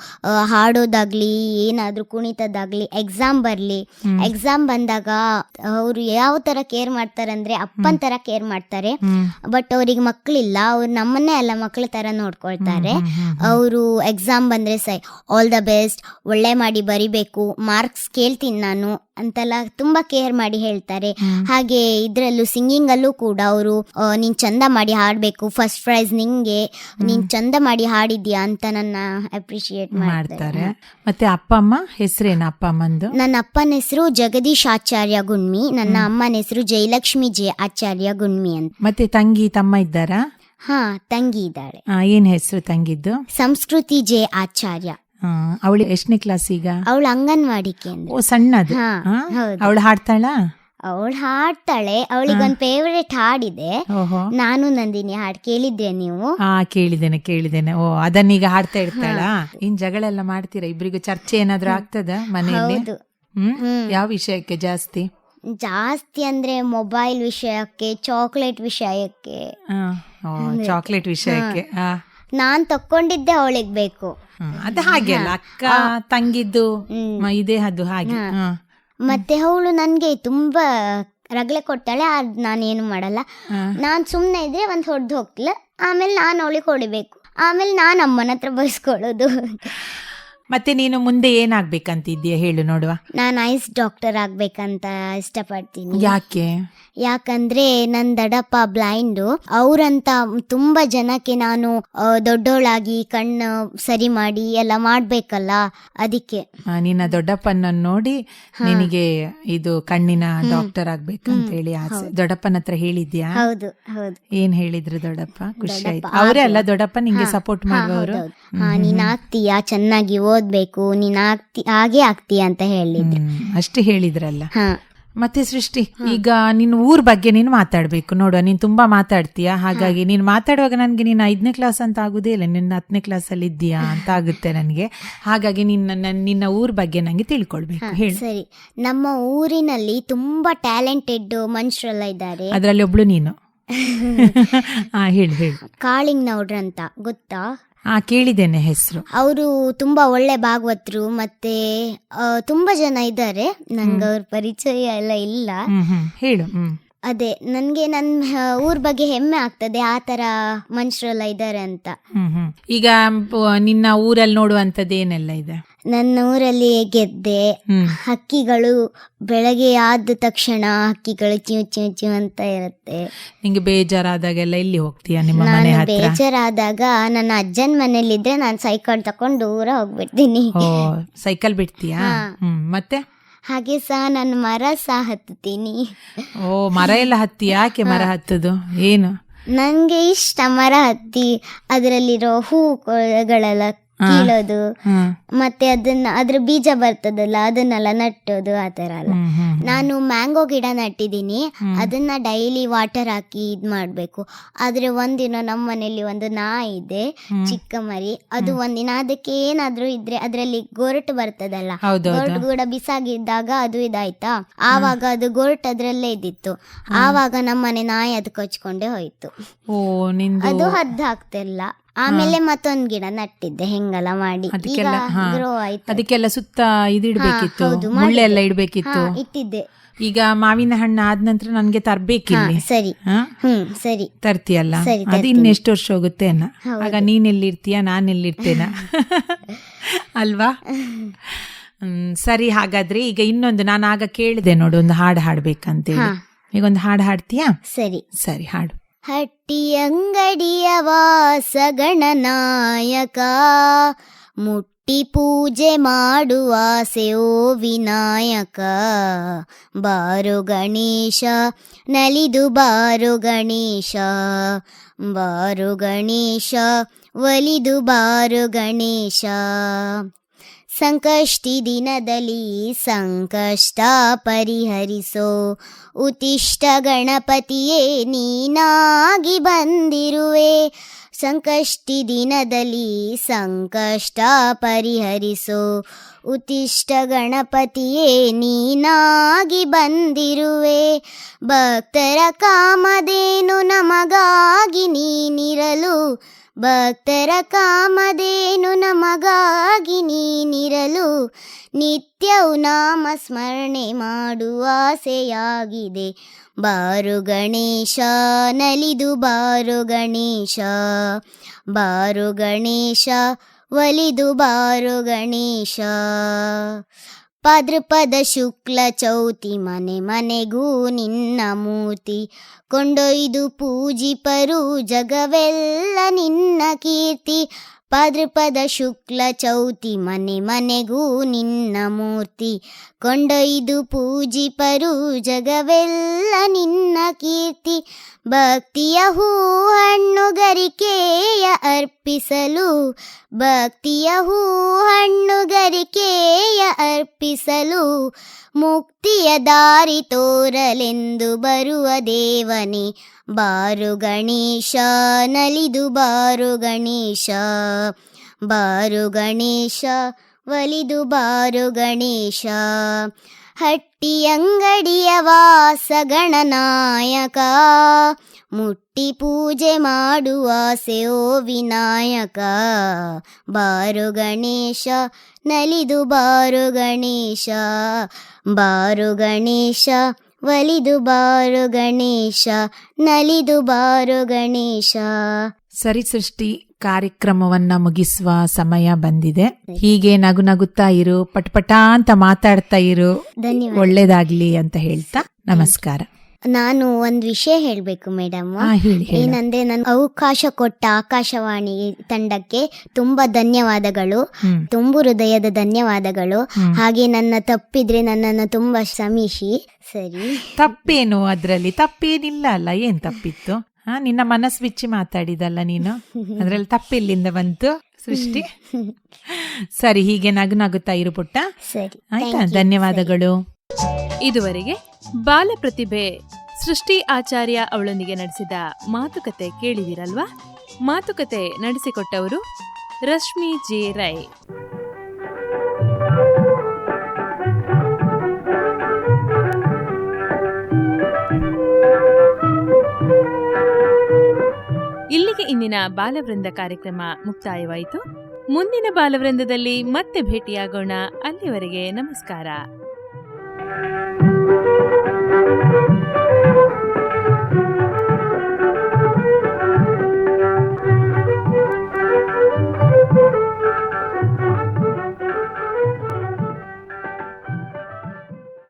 ಹಾಡೋದಾಗ್ಲಿ ಏನಾದ್ರೂ ಕುಣಿತದಾಗ್ಲಿ ಎಕ್ಸಾಮ್ ಬರಲಿ. ಎಕ್ಸಾಮ್ ಬಂದಾಗ ಅವರು ಯಾವ ತರ ಕೇರ್ ಮಾಡ್ತಾರೆ ಅಂದರೆ ಅಪ್ಪನ ತರ ಕೇರ್ ಮಾಡ್ತಾರೆ. ಬಟ್ ಅವ್ರಿಗೆ ಮಕ್ಕಳಿಲ್ಲ ಅವ್ರು ನಮ್ಮನ್ನೇ ಎಲ್ಲ ಮಕ್ಕಳ ತರ ನೋಡ್ಕೊಳ್ತಾರೆ. ಅವರು ಎಕ್ಸಾಮ್ ಬಂದ್ರೆ ಸೈ ಆಲ್ ದ ಬೆಸ್ಟ್ ಒಳ್ಳೆ ಮಾಡಿ ಬರಿಬೇಕು ಮಾರ್ಕ್ಸ್ ಕೇಳ್ತೀನಿ ನಾನು. ಅಂತೆಲ್ಲ ತುಂಬಾ ಕೇರ್ ಮಾಡಿ ಹೇಳ್ತಾರೆ. ಹಾಗೆ ಇದ್ರಲ್ಲೂ ಸಿಂಗಿಂಗ್ ಅಲ್ಲೂ ಕೂಡ ಅವರು ನೀನ್ ಚಂದ ಮಾಡಿ ಹಾಡ್ಬೇಕು. ಫಸ್ಟ್ ಪ್ರೈಸ್ ನಿಂಗೆ. ನೀನ್ ಚಂದ ಮಾಡಿ ಹಾಡಿದ್ಯಾ? ಅಂತ ನನ್ನ ಅಪ್ರಿಶಿಯೇಟ್ ಮಾಡ್ತಾರೆ. ಮತ್ತೆ ಅಪ್ಪ ಅಮ್ಮ ಹೆಸರೇನು ಅಪ್ಪ ಅಮ್ಮಂದು? ನನ್ನ ಅಪ್ಪನ ಹೆಸರು ಜಗದೀಶ್ ಆಚಾರ್ಯ ಗುಣ್ಮಿ. ನನ್ನ ಅಮ್ಮನ ಹೆಸರು ಜಯಲಕ್ಷ್ಮಿ ಜೆ ಆಚಾರ್ಯ ಗುಣ್ಮಿ ಅಂತ. ಮತ್ತೆ ತಂಗಿ ತಮ್ಮ ಇದ್ದಾರಾ? ಹಾ ತಂಗಿ ಇದ್ದಾಳೆ. ಏನ್ ಹೆಸರು ತಂಗಿದ್ದು? ಸಂಸ್ಕೃತಿ ಜೆ ಆಚಾರ್ಯ. ಅವಳು ಎಷ್ಟನೇ ಕ್ಲಾಸ್ ಈಗ? ಅವಳು ಅಂಗನವಾಡಿ ಕೇಂದ್ರ. ಓ ಸಣ್ಣದು. ಹಾ, ಹೌದು. ಅವಳು ಹಾಡ್ತಾಳ? ಅವಳು ಹಾಡ್ತಾಳೆ. ಅವಳಿಗೆ ಒಂದು ಫೇವರೇಟ್ ಹಾಡಿದೆ ಓಹೋ. ನಾನು ನಂದಿನಿ ಹಾಡ್. ಕೇಳಿದ್ದೆ ನೀವು? ಹಾ ಕೇಳಿದ್ದೇನೆ ಕೇಳಿದ್ದೇನೆ. ಓ ಅದನ್ನೀಗ ಹಾಡ್ತಾ ಇರ್ತಾಳ? ಇನ್ ಜಗಳ ಎಲ್ಲ ಮಾಡ್ತೀರಾ? ಇಬ್ರಿಗೂ ಚರ್ಚೆ ಏನಾದ್ರೂ ಆಗ್ತದ ಮನೆಯಲ್ಲಿ? ಹೌದು. ಹ್ಮ್? ಹ್ಮ್. ಯಾವ ವಿಷಯಕ್ಕೆ ಜಾಸ್ತಿ? ಜಾಸ್ತಿ ಅಂದ್ರೆ ಮೊಬೈಲ್ ವಿಷಯಕ್ಕೆ ಚಾಕ್ಲೇಟ್ ವಿಷಯಕ್ಕೆ. ಚಾಕ್ಲೇಟ್ ವಿಷಯಕ್ಕೆ. ಆ, ನಾನ್ ತಕ್ಕೊಂಡಿದ್ದೆ ಅವಳಿಗೆ ಬೇಕು. ಅದ ಹಾಗೆ ಅಲ್ಲ ಅಕ್ಕ ತಂಗಿದ್ದು. ಇದೇ ಅದು ಹಾಗೆ. ಹಾ. ಮತ್ತೆ ಅವಳು ನನ್ಗೆ ತುಂಬಾ ರಗಳೆ ಕೊಡ್ತಾಳೆ ಅದ್ ನಾನೇನು ಮಾಡಲ್ಲ. ಹಾ. ನಾನ್ ಸುಮ್ನೆ ಇದ್ರೆ ಒಂದ್ ಹೊಡ್ದು ಹೋಗ್ಲ ಆಮೇಲೆ ನಾನು ಅವಳಿಗೆ ಹೊಡಿಬೇಕು. ಆಮೇಲೆ ನಾನು ಅಮ್ಮನ ಹತ್ರ ಬಯಸ್ಕೊಳ್ಳೋದು ಮತ್ತೆ ನೀನು ಮುಂದೆ ಏನಾಗ್ಬೇಕಂತಿದ್ಯಾ ಹೇಳು ನೋಡುವ. ನಾನು ಐಸ್ ಡಾಕ್ಟರ್ ಆಗ್ಬೇಕಂತ ಇಷ್ಟಪಡ್ತೀನಿ. ಯಾಕೆ? ಯಾಕಂದ್ರೆ ನನ್ ದಡಪ್ಪ ಬ್ಲೈಂಡ್. ಅವ್ರಂತ ತುಂಬಾ ಜನಕ್ಕೆ ನಾನು ಆ, ದೊಡ್ಡೋಳಾಗಿ ಕಣ್ಣು ಸರಿ ಮಾಡಿ ಎಲ್ಲ ಮಾಡ್ಬೇಕಲ್ಲ ಅದಕ್ಕೆ. ಆ, ನಿನ್ನ ದೊಡ್ಡಪ್ಪನ ನೋಡಿ ನಿನಗೆ ಇದು ಕಣ್ಣಿನ ಡಾಕ್ಟರ್ ಆಗ್ಬೇಕಂತ ಹೇಳಿ ಆಸೆ. ದೊಡ್ಡಪ್ಪನ ಹತ್ರ ಹೇಳಿದ್ಯಾ? ಹೌದು ಹೌದು. ಏನ್ ಹೇಳಿದ್ರು ದೊಡ್ಡಪ್ಪ? ಖುಷಿ ಆಯ್ತು. ಅವರೇ ಅಲ್ಲ ದೊಡ್ಡಪ್ಪ ನಿಂಗೆ ಸಪೋರ್ಟ್ ಮಾಡುವವರು. ಹಾ ನೀನ್ ಆಗ್ತೀಯಾ? ಚೆನ್ನಾಗಿ ಓದ್ಬೇಕು ನೀನ್ ಆಗ್ತಿ ಹಾಗೆ ಆಗ್ತೀಯಾ ಅಂತ ಹೇಳಿದ್ರು. ಅಷ್ಟೇ ಹೇಳಿದ್ರಲ್ಲ. ಹಾ. ಮತ್ತೆ ಸೃಷ್ಟಿ ಈಗ ನಿನ್ನ ಊರ್ ಬಗ್ಗೆ ನೀನು ಮಾತಾಡ್ಬೇಕು. ನೋಡುವ ನೀನ್ ತುಂಬಾ ಮಾತಾಡ್ತೀಯ. ಹಾಗಾಗಿ ನೀನ್ ಮಾತಾಡುವಾಗ ನನ್ಗೆ ನೀನ್ ಐದನೇ ಕ್ಲಾಸ್ ಅಂತ ಆಗುದೇ ಇಲ್ಲ. ನಿನ್ನ ಹತ್ತನೇ ಕ್ಲಾಸ್ ಅಲ್ಲಿ ಇದ್ದೀಯಾ ಅಂತ ಆಗುತ್ತೆ ನನಗೆ. ಹಾಗಾಗಿ ನಿನ್ನ ನಿನ್ನ ಊರ್ ಬಗ್ಗೆ ನಂಗೆ ತಿಳ್ಕೊಳ್ಬೇಕು. ಹೇಳಿ ಹೇಳು. ಸರಿ. ನಮ್ಮ ಊರಿನಲ್ಲಿ ತುಂಬಾ ಟ್ಯಾಲೆಂಟೆಡ್ ಮನುಷ್ಯರೆಲ್ಲ ಇದ್ದಾರೆ. ಅದ್ರಲ್ಲಿ ಒಬ್ಳು ನೀನು. ಹಾ ಹೇಳಿ ಹೇಳು. ಕಾಳಿಂಗ್ ನೌಡ್ರ ಅಂತ ಗೊತ್ತಾ? ಹಾ ಕೇಳಿದ್ದೇನೆ ಹೆಸರು. ಅವರು ತುಂಬಾ ಒಳ್ಳೆ ಭಾಗವತರು ಮತ್ತೆ ಆ, ತುಂಬಾ ಜನ ಇದ್ದಾರೆ. ನಂಗೆ ಅವ್ರ ಪರಿಚಯ ಎಲ್ಲ ಇಲ್ಲ. ಹ್ಮ್ ಹ್ಮ್. ಹೇಳು ಹ್ಮ್. ಅದೇ ನನ್ಗೆ ನನ್ನ ಊರ್ ಬಗ್ಗೆ ಹೆಮ್ಮೆ ಆಗ್ತದೆ ಆ ತರ ಮನುಷ್ಯರೆಲ್ಲ ಇದ್ದಾರೆ ಅಂತ. ಹ್ಮ್ ಹ್ಮ್. ಈಗ ಪ- ನಿನ್ನ ಊರಲ್ಲಿ ನೋಡುವಂತದ್ದು ಏನೆಲ್ಲ ಇದೆ? ನನ್ನ ಊರಲ್ಲಿ ಗೆದ್ದೆ. ಹಕ್ಕಿಗಳು ಬೆಳಗ್ಗೆ ಆದ ತಕ್ಷಣ ಹಕ್ಕಿಗಳು ಚ್ಯೂ ಚ್ಯೂ ಚ್ಯೂ ಅಂತ ಇರುತ್ತೆ. ನಿಂಗೆ ಬೇಜಾರಾದಾಗೆಲ್ಲ ಇಲ್ಲಿ ಹೋಗ್ತೀಯಾ ನಿಮ್ಮ ಮನೆ ನಾನು ಹತ್ರ? ಬೇಜಾರಾದಾಗ ನನ್ನ ಅಜ್ಜನ ಮನೇಲಿದ್ರೆ ನಾನು ಸೈಕಲ್ ತಕೊಂಡು ದೂರ ಹೋಗ್ಬಿಡ್ತೀನಿ. ಓ ಸೈಕಲ್ ಬಿಡ್ತೀಯಾ? ಹ್ಮ್ ಮತ್ತೆ? ಹಾಗೆ ಸಹ ನಾನು ಮರ ಸಹ ಹತ್ತುತ್ತೀನಿ. ಓ ಮರ ಎಲ್ಲ ಹತ್ತಿ ಯಾಕೆ ಮರ ಹತ್ತದು? ಏನು? ನಂಗೆ ಇಷ್ಟ ಮರ ಹತ್ತಿ ಅದರಲ್ಲಿರೋ ಹೂಗಳೆಲ್ಲ ಕೀಳೋದು ಮತ್ತೆ ಅದನ್ನ ಅದ್ರ ಬೀಜ ಬರ್ತದಲ್ಲ ಅದನ್ನೆಲ್ಲ ನಟ್ಟೋದು ಆ ತರ ಹ್ಮ್ ನಾನು ಮ್ಯಾಂಗೋ ಗಿಡ ನಟ್ಟಿದ್ದೀನಿ. ಅದನ್ನ ಡೈಲಿ ವಾಟರ್ ಹಾಕಿ ಇದ್ ಮಾಡ್ಬೇಕು. ಆದ್ರೆ ಒಂದಿನ ನಮ್ಮ ಮನೇಲಿ ಒಂದು ನಾಯಿ ಇದೆ ಚಿಕ್ಕ ಮರಿ. ಅದು ಒಂದಿನ ಅದಕ್ಕೆ ಏನಾದ್ರೂ ಇದ್ರೆ ಅದ್ರಲ್ಲಿ ಗೊರಟು ಬರ್ತದಲ್ಲ ಗೊರಟು ಕೂಡ ಬಿಸಾಗಿದ್ದಾಗ ಅದು ಇದಾಯ್ತಾ? ಆವಾಗ ಅದು ಗೊರಟು ಅದ್ರಲ್ಲೇ ಇದ್ದಿತ್ತು. ಆವಾಗ ನಮ್ಮನೆ ನಾಯಿ ಅದಕ್ಕೆ ಕೊಚ್ಕೊಂಡೇ ಹೋಯ್ತು. ಅದು ಹದ್ದು ಹಾಕ್ತಿಲ್ಲ. ಆಮೇಲೆ ಮತ್ತೊಂದ್ ಗಿಡ ನಟ್ಟಿದ್ದೆ ಹೆಂಗಲ್ಲ ಮಾಡಿ. ಈಗ ಅದಕ್ಕೆಲ್ಲ ಹಾ ಗ್ರೋ ಆಯ್ತು. ಅದಕ್ಕೆಲ್ಲ ಸುತ್ತ ಇದಿಡ್ಬೇಕಿತ್ತು ಹೌದು, ಮುಳ್ಳೆಲ್ಲ ಹಾ ಇಡ್ಬೇಕಿತ್ತು. ಇಟ್ಟಿದ್ದೆ. ಈಗ ಮಾವಿನ ಹಣ್ಣು ಆದ ನಂತರ ನನ್ಗೆ ಹಾ ತರ್ಬೇಕಿಲ್ಲಿ ಸರಿ. ಹಾ? ಹ್ಮ್ ಸರಿ. ತರ್ತೀಯಲ್ಲ? ಸರಿ, ಅದು ಇನ್ನೆಷ್ಟು ವರ್ಷ ಹೋಗುತ್ತೆ ಅನ್ನ? ಆಗ ನೀನ್ ಎಲ್ಲಿರ್ತೀಯ ನಾನು ಎಲ್ಲಿರ್ತೇನ ಅಲ್ವಾ? ಹ್ಮ್ ಸರಿ ಹಾಗಾದ್ರೆ ಈಗ ಇನ್ನೊಂದು ನಾನು ಆಗ ಕೇಳಿದೆ ನೋಡು ಒಂದು ಹಾಡು ಹಾಡ್ಬೇಕಂತೇಳಿ. ಈಗ ಒಂದು ಹಾಡು ಹಾಡ್ತೀಯಾ? ಸರಿ. ಸರಿ ಹಾಡು. ಹಟ್ಟಿ ಅಂಗಡಿಯ ವಾಸ ಮುಟ್ಟಿ ಪೂಜೆ ಮಾಡುವ ಓ ವಿನಾಯಕ. ಬಾರು ಗಣೇಶ, ನಲಿದು ಬಾರು ಗಣೇಶ. ಬಾರು ಗಣೇಶ, ಒಲಿದು ಬಾರು ಗಣೇಶ. ಸಂಕಷ್ಟಿ ದಿನದಲ್ಲಿ ಸಂಕಷ್ಟ ಪರಿಹರಿಸೋ. ಉತಿಷ್ಠ ಗಣಪತಿಯೇ, ನೀನಾಗಿ ಬಂದಿರುವೆ. ಸಂಕಷ್ಟಿ ದಿನದಲ್ಲಿ ಸಂಕಷ್ಟ ಪರಿಹರಿಸೋ. ಉತಿಷ್ಠ ಗಣಪತಿಯೇ, ನೀನಾಗಿ ಬಂದಿರುವೆ. ಭಕ್ತರ ಕಾಮದೇನು ನಮಗಾಗಿ ನೀನಿರಲು ಭಕ್ತರ ಕಾಮದೇನು ನಮಗಾಗಿ ನೀನಿರಲು ನಿತ್ಯವು ನಾಮ ಸ್ಮರಣೆ ಮಾಡುವ ಆಸೆಯಾಗಿದೆ. ಬಾರು ಗಣೇಶ, ನಲಿದು ಬಾರು ಗಣೇಶ. ಬಾರು ಗಣೇಶ, ಒಲಿದು ಬಾರು ಗಣೇಶ. ಪಾದ್ರಪದ ಶುಕ್ಲ ಚೌತಿ ಮನೆ ಮನೆಗೂ ನಿನ್ನ ಮೂರ್ತಿ. ಕೊಂಡೊಯ್ದು ಪೂಜಿಪರು ಜಗವೆಲ್ಲ ನಿನ್ನ ಕೀರ್ತಿ. ಪಾದ್ರಪದ ಶುಕ್ಲ ಚೌತಿ ಮನೆ ಮನೆಗೂ ನಿನ್ನ ಮೂರ್ತಿ. ಕೊಂಡೊಯ್ದು ಪೂಜಿಪರು ಜಗವೆಲ್ಲ ನಿನ್ನ ಕೀರ್ತಿ. ಭಕ್ತಿಯ ಹೂ ಹಣ್ಣುಗರಿಕೆಯ ಅರ್ಪಿಸಲು ಭಕ್ತಿಯ ಹೂ ಹಣ್ಣುಗರಿಕೆಯ ಅರ್ಪಿಸಲು ಮುಕ್ತಿಯ ದಾರಿ ತೋರಲೆಂದು ಬರುವ ದೇವನೇ. ಬಾರು ಗಣೇಶ, ನಲಿದು ಬಾರು ಗಣೇಶ. ಬಾರು ಗಣೇಶ, ಒಲಿದು ಬಾರು ಗಣೇಶ. ಹಟ್ಟಿ ಅಂಗಡಿಯ ವಾಸ ಗಣನಾಯಕ ಮುಟ್ಟಿ ಪೂಜೆ ಮಾಡುವ ಓ ವಿನಾಯಕ ಬಾರು ಗಣೇಶ, ನಲಿದು ಬಾರು ಗಣೇಶ. ಬಾರು ಗಣೇಶ, ಒಲಿದು ಬಾರು ಗಣೇಶ. ನಲಿದು ಬಾರು ಗಣೇಶ. ಸರಿ ಸೃಷ್ಟಿ ಕಾರ್ಯಕ್ರಮವನ್ನ ಮುಗಿಸುವ ಸಮಯ ಬಂದಿದೆ. ಹೀಗೆ ನಗು ನಗುತ್ತಾ ಇರು ಪಟಪಟ ಅಂತ ಮಾತಾಡ್ತಾ ಇರು. ಒಳ್ಳೇದಾಗ್ಲಿ ಅಂತ ಹೇಳ್ತಾ ನಮಸ್ಕಾರ. ನಾನು ಒಂದ್ ವಿಷಯ ಹೇಳ್ಬೇಕು ಮೇಡಮ್ ಏನಂದ್ರೆ ನನ್ ಅವಕಾಶ ಕೊಟ್ಟ ಆಕಾಶವಾಣಿ ತಂಡಕ್ಕೆ ತುಂಬಾ ಧನ್ಯವಾದಗಳು. ತುಂಬು ಹೃದಯದ ಧನ್ಯವಾದಗಳು. ಹಾಗೆ ನನ್ನ ತಪ್ಪಿದ್ರೆ ನನ್ನನ್ನು ತುಂಬಾ ಶ್ರಮಿಸಿ ಸರಿ. ತಪ್ಪೇನು ಅದ್ರಲ್ಲಿ? ತಪ್ಪೇನಿಲ್ಲ ಅಲ್ಲ ಏನ್ ತಪ್ಪಿತ್ತು? ಹಾ ನಿನ್ನ ಮನಸ್ಸು ಬಿಚ್ಚಿ ಮಾತಾಡಿದಲ್ಲ ನೀನು? ಅದ್ರಲ್ಲಿ ತಪ್ಪಿಲ್ಲಿಂದ ಬಂತು ಸೃಷ್ಟಿ. ಸರಿ ಹೀಗೆ ನಗು ನಗುತ್ತಾ ಇರು ಪುಟ್ಟ. ಆಯ್ತಾ? ಧನ್ಯವಾದಗಳು. ಇದುವರೆಗೆ ಬಾಲ ಪ್ರತಿಭೆ ಸೃಷ್ಟಿ ಆಚಾರ್ಯ ಅವಳೊಂದಿಗೆ ನಡೆಸಿದ ಮಾತುಕತೆ ಕೇಳಿದಿರಲ್ವಾ? ಮಾತುಕತೆ ನಡೆಸಿಕೊಟ್ಟವರು ರಶ್ಮಿ ಜೆ ರೈ. ಇಂದಿನ ಬಾಲವೃಂದ ಕಾರ್ಯಕ್ರಮ ಮುಕ್ತಾಯವಾಯಿತು. ಮುಂದಿನ ಬಾಲವೃಂದದಲ್ಲಿ ಮತ್ತೆ ಭೇಟಿಯಾಗೋಣ. ಅಲ್ಲಿವರೆಗೆ ನಮಸ್ಕಾರ.